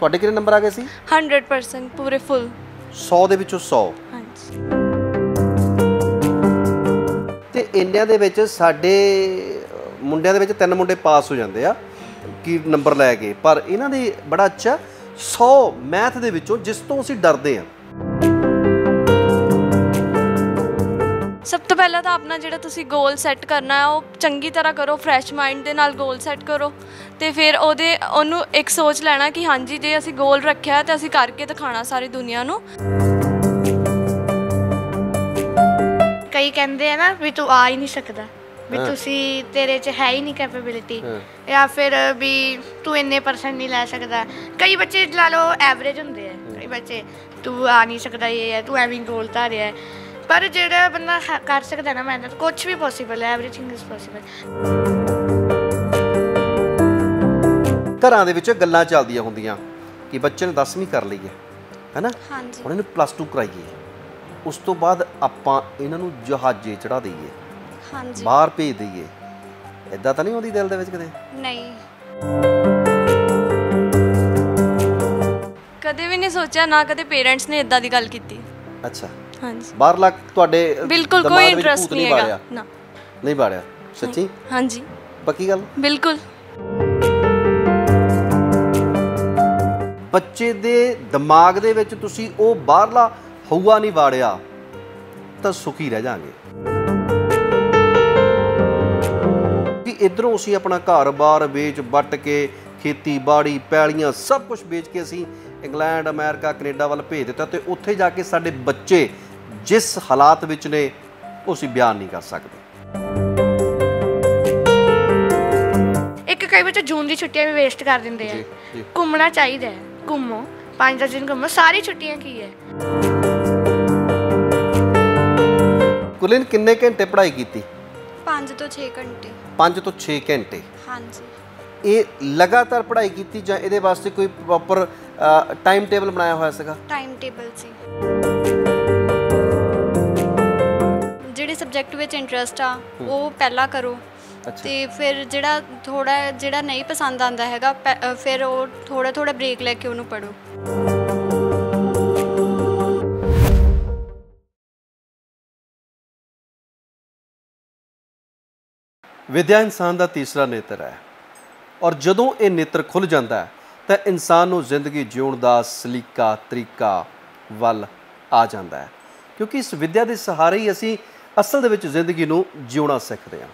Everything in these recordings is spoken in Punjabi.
ਤੁਹਾਡੇ ਕਿੰਨੇ ਨੰਬਰ ਆ ਗਏ ਸੀ? 100% ਪੂਰੇ ਫੁੱਲ। 100 ਦੇ ਵਿੱਚੋਂ 100 ਹਾਂਜੀ। ਤੇ ਇੰਨਿਆਂ ਦੇ ਵਿੱਚ ਸਾਡੇ ਮੁੰਡਿਆਂ ਦੇ ਵਿੱਚ ਤਿੰਨ ਮੁੰਡੇ ਪਾਸ ਹੋ ਜਾਂਦੇ ਆ ਕੀ ਨੰਬਰ ਲੈ ਕੇ। ਪਰ ਇਹਨਾਂ ਦੇ ਬੜਾ ਅੱਛਾ 100 ਮੈਥ ਦੇ ਵਿੱਚੋਂ ਜਿਸ ਤੋਂ ਅਸੀਂ ਡਰਦੇ ਆ ਸਭ ਤੋਂ ਪਹਿਲਾਂ ਤਾਂ ਆਪਣਾ ਜਿਹੜਾ ਤੁਸੀਂ ਗੋਲ ਸੈੱਟ ਕਰਨਾ ਹੈ ਉਹ ਚੰਗੀ ਤਰ੍ਹਾਂ ਕਰੋ ਫਰੈਸ਼ ਮਾਈਂਡ ਦੇ ਨਾਲ ਗੋਲ ਸੈੱਟ ਕਰੋ। ਤੇ ਫਿਰ ਉਹਦੇ ਉਹਨੂੰ ਇੱਕ ਸੋਚ ਲੈਣਾ ਕਿ ਹਾਂਜੀ ਜੇ ਅਸੀਂ ਗੋਲ ਰੱਖਿਆ ਤਾਂ ਅਸੀਂ ਕਰਕੇ ਦਿਖਾਣਾ ਸਾਰੀ ਦੁਨੀਆ ਨੂੰ। ਕਈ ਕਹਿੰਦੇ ਆ ਨਾ ਵੀ ਤੂੰ ਆ ਹੀ ਨਹੀਂ ਸਕਦਾ ਵੀ ਤੁਸੀਂ ਤੇਰੇ 'ਚ ਹੈ ਹੀ ਨਹੀਂ ਕੈਪੇਬਿਲਿਟੀ ਜਾਂ ਫਿਰ ਵੀ ਤੂੰ ਇੰਨੇ ਪਰਸੈਂਟ ਨਹੀਂ ਲੈ ਸਕਦਾ। ਕਈ ਬੱਚੇ ਲਾ ਲਓ ਐਵਰੇਜ ਹੁੰਦੇ ਆ ਕਈ ਬੱਚੇ ਤੂੰ ਆ ਨਹੀਂ ਸਕਦਾ ਇਹ ਹੈ ਤੂੰ ਐਵੇਂ ਗੋਲ ਧਾਰਿਆ ਹੈ। ਪਰ ਜਿਹੜਾ ਬੰਦਾ ਹ- ਕਰ ਸਕਦਾ ਨਾ ਮਿਹਨਤ ਕੁਝ ਵੀ ਪੋਸੀਬਲ ਹੈ ਐਵਰੀਥਿੰਗ ਇਜ਼ ਪੋਸੀਬਲ ਘਰਾਂ ਦੇ ਵਿੱਚ ਗੱਲਾਂ ਚੱਲਦੀਆਂ ਹੁੰਦੀਆਂ ਕਿ ਬੱਚੇ ਨੇ 10ਵੀਂ ਕਰ ਲਈ ਹੈ ਹੈਨਾ? ਹਾਂਜੀ। ਹੁਣ ਇਹਨੂੰ ਪਲੱਸ 2 ਕਰਾਈਏ। ਉਸ ਤੋਂ ਬਾਅਦ ਆਪਾਂ ਇਹਨਾਂ ਨੂੰ ਜਹਾਜ਼ੇ ਚੜਾ ਦਈਏ। ਹਾਂਜੀ। ਬਾਹਰ ਭੇਜ ਦਈਏ। ਇਦਾਂ ਤਾਂ ਨਹੀਂ ਆਉਂਦੀ ਦਿਲ ਦੇ ਵਿੱਚ ਕਦੇ? ਨਹੀਂ। ਕਦੇ ਵੀ ਨਹੀਂ ਸੋਚਿਆ ਨਾ ਕਦੇ ਪੇਰੈਂਟਸ ਨੇ ਇਦਾਂ ਦੀ ਗੱਲ ਕੀਤੀ। ਅੱਛਾ। ਹਾਂਜੀ। ਬਾਹਰਲਾ ਤੁਹਾਡੇ ਬਿਲਕੁਲ ਕੋਈ ਇੰਟਰਸਟ ਨਹੀਂ ਹੈਗਾ? ਨਾ। ਨਹੀਂ ਬਾੜਿਆ ਸੱਚੀ? ਹਾਂਜੀ। ਪੱਕੀ ਗੱਲ? ਬਿਲਕੁਲ। ਬੱਚੇ ਦੇ ਦਿਮਾਗ ਦੇ ਵਿੱਚ ਤੁਸੀਂ ਉਹ ਬਾਹਰਲਾ ਹਊਆ ਨਹੀਂ ਵਾੜਿਆ ਤਾਂ ਸੁਖੀ ਰਹਿ ਜਾਾਂਗੇ। ਕਿ ਇਧਰੋਂ ਅਸੀਂ ਆਪਣਾ ਘਰ-ਬਾਰ ਵੇਚ ਵੱਟ ਕੇ ਖੇਤੀਬਾੜੀ ਪੈਲੀਆਂ ਸਭ ਕੁਝ ਵੇਚ ਕੇ ਅਸੀਂ ਇੰਗਲੈਂਡ ਅਮਰੀਕਾ ਕੈਨੇਡਾ ਵੱਲ ਭੇਜ ਦਿੱਤਾ ਤੇ ਉੱਥੇ ਜਾ ਕੇ ਸਾਡੇ ਬੱਚੇ ਜਿਸ ਹਾਲਾਤ ਵਿੱਚ ਨੇ ਉਹ ਅਸੀਂ ਬਿਆਨ ਨਹੀਂ ਕਰ ਸਕਦੇ। ਇੱਕ ਕਈ ਬੱਚੇ ਜੂਨ ਦੀ ਛੁੱਟੀਆਂ ਵੀ ਵੇਸਟ ਕਰ ਦਿੰਦੇ ਆ। ਜੀ। ਘੁੰਮਣਾ ਚਾਹੀਦਾ ਹੈ। ਘੁੰਮੋ ਪੰਜ ਦਸ ਦਿਨ ਘੁੰਮੋ ਸਾਰੀ ਛੁੱਟੀਆਂ ਕੀ ਹੈ? ਕੁਲਿਨ ਕਿੰਨੇ ਘੰਟੇ ਪੜ੍ਹਾਈ ਕੀਤੀ? 5 ਤੋਂ 6 ਘੰਟੇ। 5 ਤੋਂ 6 ਘੰਟੇ। ਹਾਂਜੀ। ਇਹ ਲਗਾਤਾਰ ਪੜ੍ਹਾਈ ਕੀਤੀ ਜਾਂ ਇਹਦੇ ਵਾਸਤੇ ਕੋਈ ਪ੍ਰੋਪਰ ਟਾਈਮ ਟੇਬਲ ਬਣਾਇਆ ਹੋਇਆ ਸੀਗਾ? ਟਾਈਮ ਟੇਬਲ ਸੀ। ਸਬਜੈਕਟ ਵਿੱਚ ਇੰਟਰਸਟ ਆ ਉਹ ਪਹਿਲਾਂ ਕਰੋ। ਤੇ ਫਿਰ ਜਿਹੜਾ ਥੋੜਾ ਜਿਹੜਾ ਨਹੀਂ ਪਸੰਦ ਆਂਦਾ ਹੈਗਾ ਫਿਰ ਉਹ ਥੋੜਾ ਥੋੜਾ ਬ੍ਰੇਕ ਲੈ ਕੇ ਉਹਨੂੰ ਪੜੋ ਵਿਦਿਆ ਇਨਸਾਨ ਦਾ ਤੀਸਰਾ ਨੇਤਰ ਹੈ। ਔਰ ਜਦੋਂ ਇਹ ਨੇਤਰ ਖੁੱਲ ਜਾਂਦਾ ਹੈ ਤਾਂ ਇਨਸਾਨ ਨੂੰ ਜ਼ਿੰਦਗੀ ਜਿਉਣ ਦਾ ਸਲੀਕਾ ਤਰੀਕਾ ਵੱਲ ਆ ਜਾਂਦਾ ਹੈ। ਕਿਉਂਕਿ ਇਸ ਵਿਦਿਆ ਦੇ ਸਹਾਰੇ ਹੀ ਅਸੀਂ ਅਸਲ ਦੇ ਵਿੱਚ ਜ਼ਿੰਦਗੀ ਨੂੰ ਜਿਉਣਾ ਸਿੱਖਦੇ ਹਾਂ।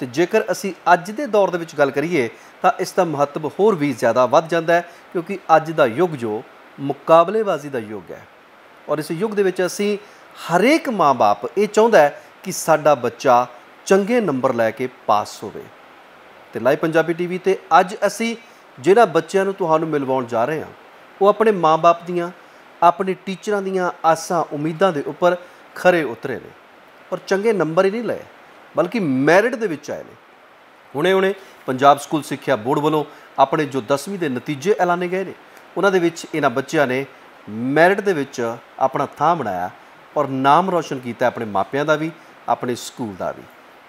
ਤੇ ਜੇਕਰ ਅਸੀਂ ਅੱਜ ਦੇ ਦੌਰ ਦੇ ਵਿੱਚ ਗੱਲ ਕਰੀਏ, ਤਾਂ ਇਸ ਦਾ ਮਹੱਤਵ ਹੋਰ ਵੀ ਜ਼ਿਆਦਾ ਵੱਧ ਜਾਂਦਾ ਹੈ, ਕਿਉਂਕਿ ਅੱਜ ਦਾ ਯੁੱਗ ਜੋ ਮੁਕਾਬਲੇਬਾਜ਼ੀ ਦਾ ਯੁੱਗ ਹੈ। ਔਰ ਇਸ ਯੁੱਗ ਦੇ ਵਿੱਚ ਅਸੀਂ ਹਰੇਕ ਮਾਂ-ਬਾਪ ਇਹ ਚਾਹੁੰਦਾ ਹੈ ਕਿ ਸਾਡਾ ਬੱਚਾ ਚੰਗੇ ਨੰਬਰ ਲੈ ਕੇ ਪਾਸ ਹੋਵੇ। ਤੇ ਲਾਈਵ ਪੰਜਾਬੀ ਟੀਵੀ ਤੇ ਅੱਜ ਅਸੀਂ ਜਿਹੜਾ ਬੱਚਿਆਂ ਨੂੰ ਤੁਹਾਨੂੰ ਮਿਲਵਾਉਣ ਜਾ ਰਹੇ ਹਾਂ, ਉਹ ਆਪਣੇ ਮਾਂ-ਬਾਪ ਦੀਆਂ, ਆਪਣੇ ਟੀਚਰਾਂ ਦੀਆਂ ਆਸਾਂ, ਉਮੀਦਾਂ ਦੇ ਉੱਪਰ ਖਰੇ ਉਤਰੇ ਨੇ। ਔਰ ਚੰਗੇ ਨੰਬਰ ਹੀ ਨਹੀਂ ਲਏ, ਬਲਕਿ ਮੈਰਿਟ ਦੇ ਵਿੱਚ ਆਏ ਨੇ। ਹੁਣੇ-ਹੁਣੇ ਪੰਜਾਬ ਸਕੂਲ ਸਿੱਖਿਆ ਬੋਰਡ ਵੱਲੋਂ ਆਪਣੇ ਜੋ 10ਵੀਂ ਦੇ ਨਤੀਜੇ ਐਲਾਨੇ ਗਏ ਨੇ, ਉਹਨਾਂ ਦੇ ਵਿੱਚ ਇਹਨਾਂ ਬੱਚਿਆਂ ਨੇ ਮੈਰਿਟ ਦੇ ਵਿੱਚ ਆਪਣਾ ਥਾਂ ਬਣਾਇਆ ਔਰ ਨਾਮ ਰੌਸ਼ਨ ਕੀਤਾ ਆਪਣੇ ਮਾਪਿਆਂ ਦਾ ਵੀ, ਆਪਣੇ ਸਕੂਲ ਦਾ ਵੀ।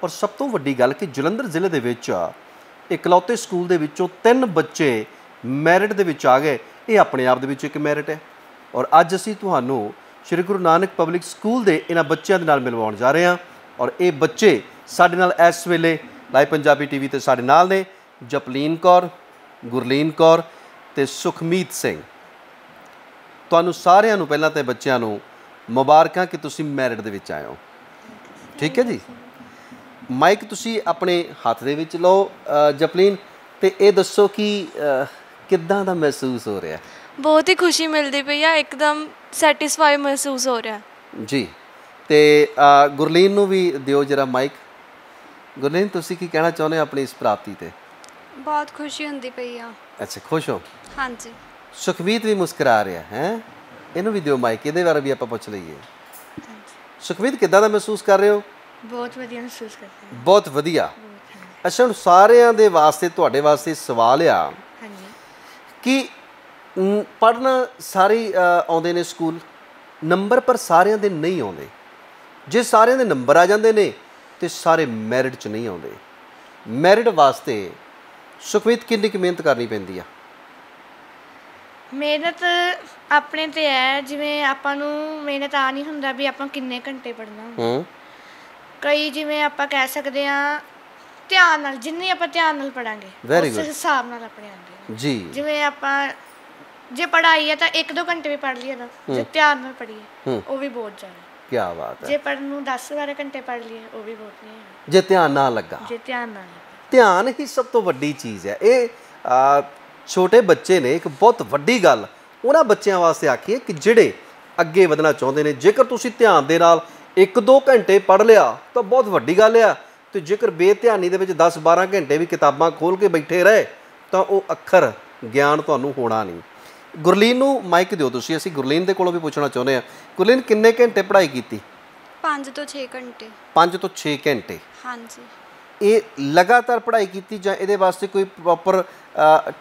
ਔਰ ਸਭ ਤੋਂ ਵੱਡੀ ਗੱਲ ਕਿ ਜਲੰਧਰ ਜ਼ਿਲ੍ਹੇ ਦੇ ਵਿੱਚ ਇਕਲੌਤੇ ਸਕੂਲ ਦੇ ਵਿੱਚੋਂ ਤਿੰਨ ਬੱਚੇ ਮੈਰਿਟ ਦੇ ਵਿੱਚ ਆ ਗਏ। ਇਹ ਆਪਣੇ ਆਪ ਦੇ ਵਿੱਚ ਇੱਕ ਮੈਰਿਟ ਹੈ। ਔਰ ਅੱਜ ਅਸੀਂ ਤੁਹਾਨੂੰ ਸ੍ਰੀ ਗੁਰੂ ਨਾਨਕ ਪਬਲਿਕ ਸਕੂਲ ਦੇ ਇਹਨਾਂ ਬੱਚਿਆਂ ਦੇ ਨਾਲ ਮਿਲਵਾਉਣ ਜਾ ਰਹੇ ਹਾਂ ਔਰ ਇਹ ਬੱਚੇ ਸਾਡੇ ਨਾਲ ਇਸ ਵੇਲੇ ਲਾਈਵ ਪੰਜਾਬੀ ਟੀਵੀ ਤੇ ਸਾਡੇ ਨਾਲ ਨੇ ਜਪਲੀਨ ਕੌਰ, ਗੁਰਲੀਨ ਕੌਰ ਤੇ ਸੁਖਮੀਤ ਸਿੰਘ। ਤੁਹਾਨੂੰ ਸਾਰਿਆਂ ਨੂੰ ਪਹਿਲਾਂ ਤੇ ਬੱਚਿਆਂ ਨੂੰ ਮੁਬਾਰਕਾਂ ਕਿ ਤੁਸੀਂ ਮੈਰਿਟ ਦੇ ਵਿੱਚ ਆਏ ਹੋ। ਠੀਕ ਹੈ ਜੀ? ਮਾਈਕ ਤੁਸੀਂ ਆਪਣੇ ਹੱਥ ਦੇ ਵਿੱਚ ਲਓ ਜਪਲੀਨ, ਤੇ ਇਹ ਦੱਸੋ ਕਿ ਕਿੱਦਾਂ ਦਾ ਮਹਿਸੂਸ ਹੋ ਰਿਹਾ? ਬਹੁਤ ਹੀ ਖੁਸ਼ੀ ਮਿਲਦੀ ਪਈ ਆ, ਇੱਕਦਮ ਸੈਟੀਸਫਾਈ ਮਹਿਸੂਸ ਹੋ ਰਿਹਾ ਜੀ ਤੇ ਗੁਰਲੀਨ ਨੂੰ ਵੀ ਦਿਓ ਜਰਾ ਮਾਈਕ ਗੁਰਲੀਨ ਤੁਸੀਂ ਕੀ ਕਹਿਣਾ ਚਾਹੁੰਦੇ ਹੋ ਆਪਣੀ ਇਸ ਪ੍ਰਾਪਤੀ ਤੇ? ਬਹੁਤ ਖੁਸ਼ੀ ਹੁੰਦੀ ਪਈ ਆ। ਅੱਛਾ ਖੁਸ਼ ਹੋ ਹਾਂਜੀ। ਸੁਖਮੀਤ ਵੀ ਮੁਸਕਰਾ ਰਿਹਾ ਹੈ? ਇਹਨੂੰ ਵੀ ਦਿਓ ਮਾਈਕ ਇਹਦੇ ਬਾਰੇ ਵੀ ਆਪਾਂ ਪੁੱਛ ਲਈਏ। ਸੁਖਮੀਤ ਕਿੱਦਾਂ ਦਾ ਮਹਿਸੂਸ ਕਰ ਰਹੇ ਹੋ? ਬਹੁਤ ਵਧੀਆ ਮਹਿਸੂਸ ਕਰਦੇ ਹਾਂ। ਬਹੁਤ ਵਧੀਆ। ਅੱਛਾ ਹੁਣ ਸਾਰਿਆਂ ਦੇ ਵਾਸਤੇ ਤੁਹਾਡੇ ਵਾਸਤੇ ਸਵਾਲ ਆ। ਹਾਂਜੀ। ਕਿ ਪੜਨਾ ਸਾਰੇ ਆਉਂਦੇ ਨੇ ਸਕੂਲ। ਨੰਬਰ ਪਰ ਸਾਰਿਆਂ ਦੇ ਨਹੀਂ ਆਉਂਦੇ। ਜੇ ਸਾਰਿਆਂ ਦੇ ਨੰਬਰ ਆ ਜਾਂਦੇ ਨੇ ਤੇ ਸਾਰੇ ਮੈਰਿਟ 'ਚ ਨਹੀਂ ਆਉਂਦੇ। ਮੈਰਿਟ ਵਾਸਤੇ ਸੁਖਮੀਤ ਕਿੰਨੀ ਕੁ ਮਿਹਨਤ ਕਰਨੀ ਪੈਂਦੀ ਆ? ਮਿਹਨਤ ਆਪਣੇ ਤੇ ਹੈ ਜਿਵੇਂ ਆਪਾਂ ਨੂੰ ਮਿਹਨਤ ਆ ਨਹੀਂ ਹੁੰਦਾ ਵੀ ਆਪਾਂ ਕਿੰਨੇ ਘੰਟੇ ਪੜ੍ਹਨਾ ਹੂੰ। ਕਈ ਜਿਵੇਂ ਆਪਾਂ ਕਹਿ ਸਕਦੇ ਆ ਧਿਆਨ ਨਾਲ ਜਿੰਨੀ ਆਪਾਂ ਧਿਆਨ ਨਾਲ ਪੜਾਂਗੇ ਉਸ. ਹਿਸਾਬ ਨਾਲ ਆਪਣੇ ਆਉਂਦੇ ਜੀ। ਜਿਵੇਂ ਆਪਾਂ ਜੇ ਪੜ੍ਹਾਈ ਹੈ ਤਾਂ 1-2 ਘੰਟੇ ਵੀ ਪੜ੍ਹ ਲਈਏ ਨਾ ਜੇ ਧਿਆਨ ਨਾਲ ਪੜ੍ਹੀਏ ਹੂੰ। ਉਹ ਵੀ ਬਹੁਤ ਜ਼ਿਆਦਾ। ਕੀ ਬਾਤ ਹੈ। ਜੇ ਪੜ੍ਹਨ ਨੂੰ 10-12 ਘੰਟੇ ਪੜ੍ਹ ਲਈਏ ਉਹ ਵੀ ਬਹੁਤ ਨਹੀਂ ਹੈ। ਜੇ ਧਿਆਨ ਨਾ ਲੱਗਾ। ਜੇ ਧਿਆਨ ਨਾਲ ਧਿਆਨ ਹੀ ਸਭ ਤੋਂ ਵੱਡੀ ਚੀਜ਼ ਹੈ। ਇਹ ਛੋਟੇ ਬੱਚੇ ਨੇ ਇੱਕ ਬਹੁਤ ਵੱਡੀ ਗੱਲ ਉਹਨਾਂ ਬੱਚਿਆਂ ਵਾਸਤੇ ਆਖੀਏ ਕਿ ਜਿਹੜੇ ਅੱਗੇ ਵਧਣਾ ਚਾਹੁੰਦੇ ਨੇ ਜੇਕਰ ਤੁਸੀਂ ਧਿਆਨ ਦੇ ਨਾਲ 1-2 ਘੰਟੇ ਪੜ੍ਹ ਲਿਆ ਤਾਂ ਬਹੁਤ ਵੱਡੀ ਗੱਲ ਆ। ਤੇ ਜੇਕਰ ਬੇਧਿਆਨੀ ਦੇ ਵਿੱਚ 10-12 ਘੰਟੇ ਵੀ ਕਿਤਾਬਾਂ ਖੋਲ ਕੇ ਬੈਠੇ ਰਹੇ ਤਾਂ ਉਹ ਅੱਖਰ ਗਿਆਨ ਤੁਹਾਨੂੰ ਹੋਣਾ ਨਹੀਂ। ਗੁਰਲੀਨ ਨੂੰ ਮਾਈਕ ਦਿਓ ਤੁਸੀਂ ਅਸੀਂ ਗੁਰਲੀਨ ਦੇ ਕੋਲੋਂ ਵੀ ਪੁੱਛਣਾ ਚਾਹੁੰਦੇ ਹਾਂ। ਗੁਰਲੀਨ ਕਿੰਨੇ ਘੰਟੇ ਪੜ੍ਹਾਈ ਕੀਤੀ? 5 ਤੋਂ 6 ਘੰਟੇ। 5 ਤੋਂ 6 ਘੰਟੇ। ਹਾਂਜੀ। ਇਹ ਲਗਾਤਾਰ ਪੜ੍ਹਾਈ ਕੀਤੀ ਜਾਂ ਇਹਦੇ ਵਾਸਤੇ ਕੋਈ ਪ੍ਰੋਪਰ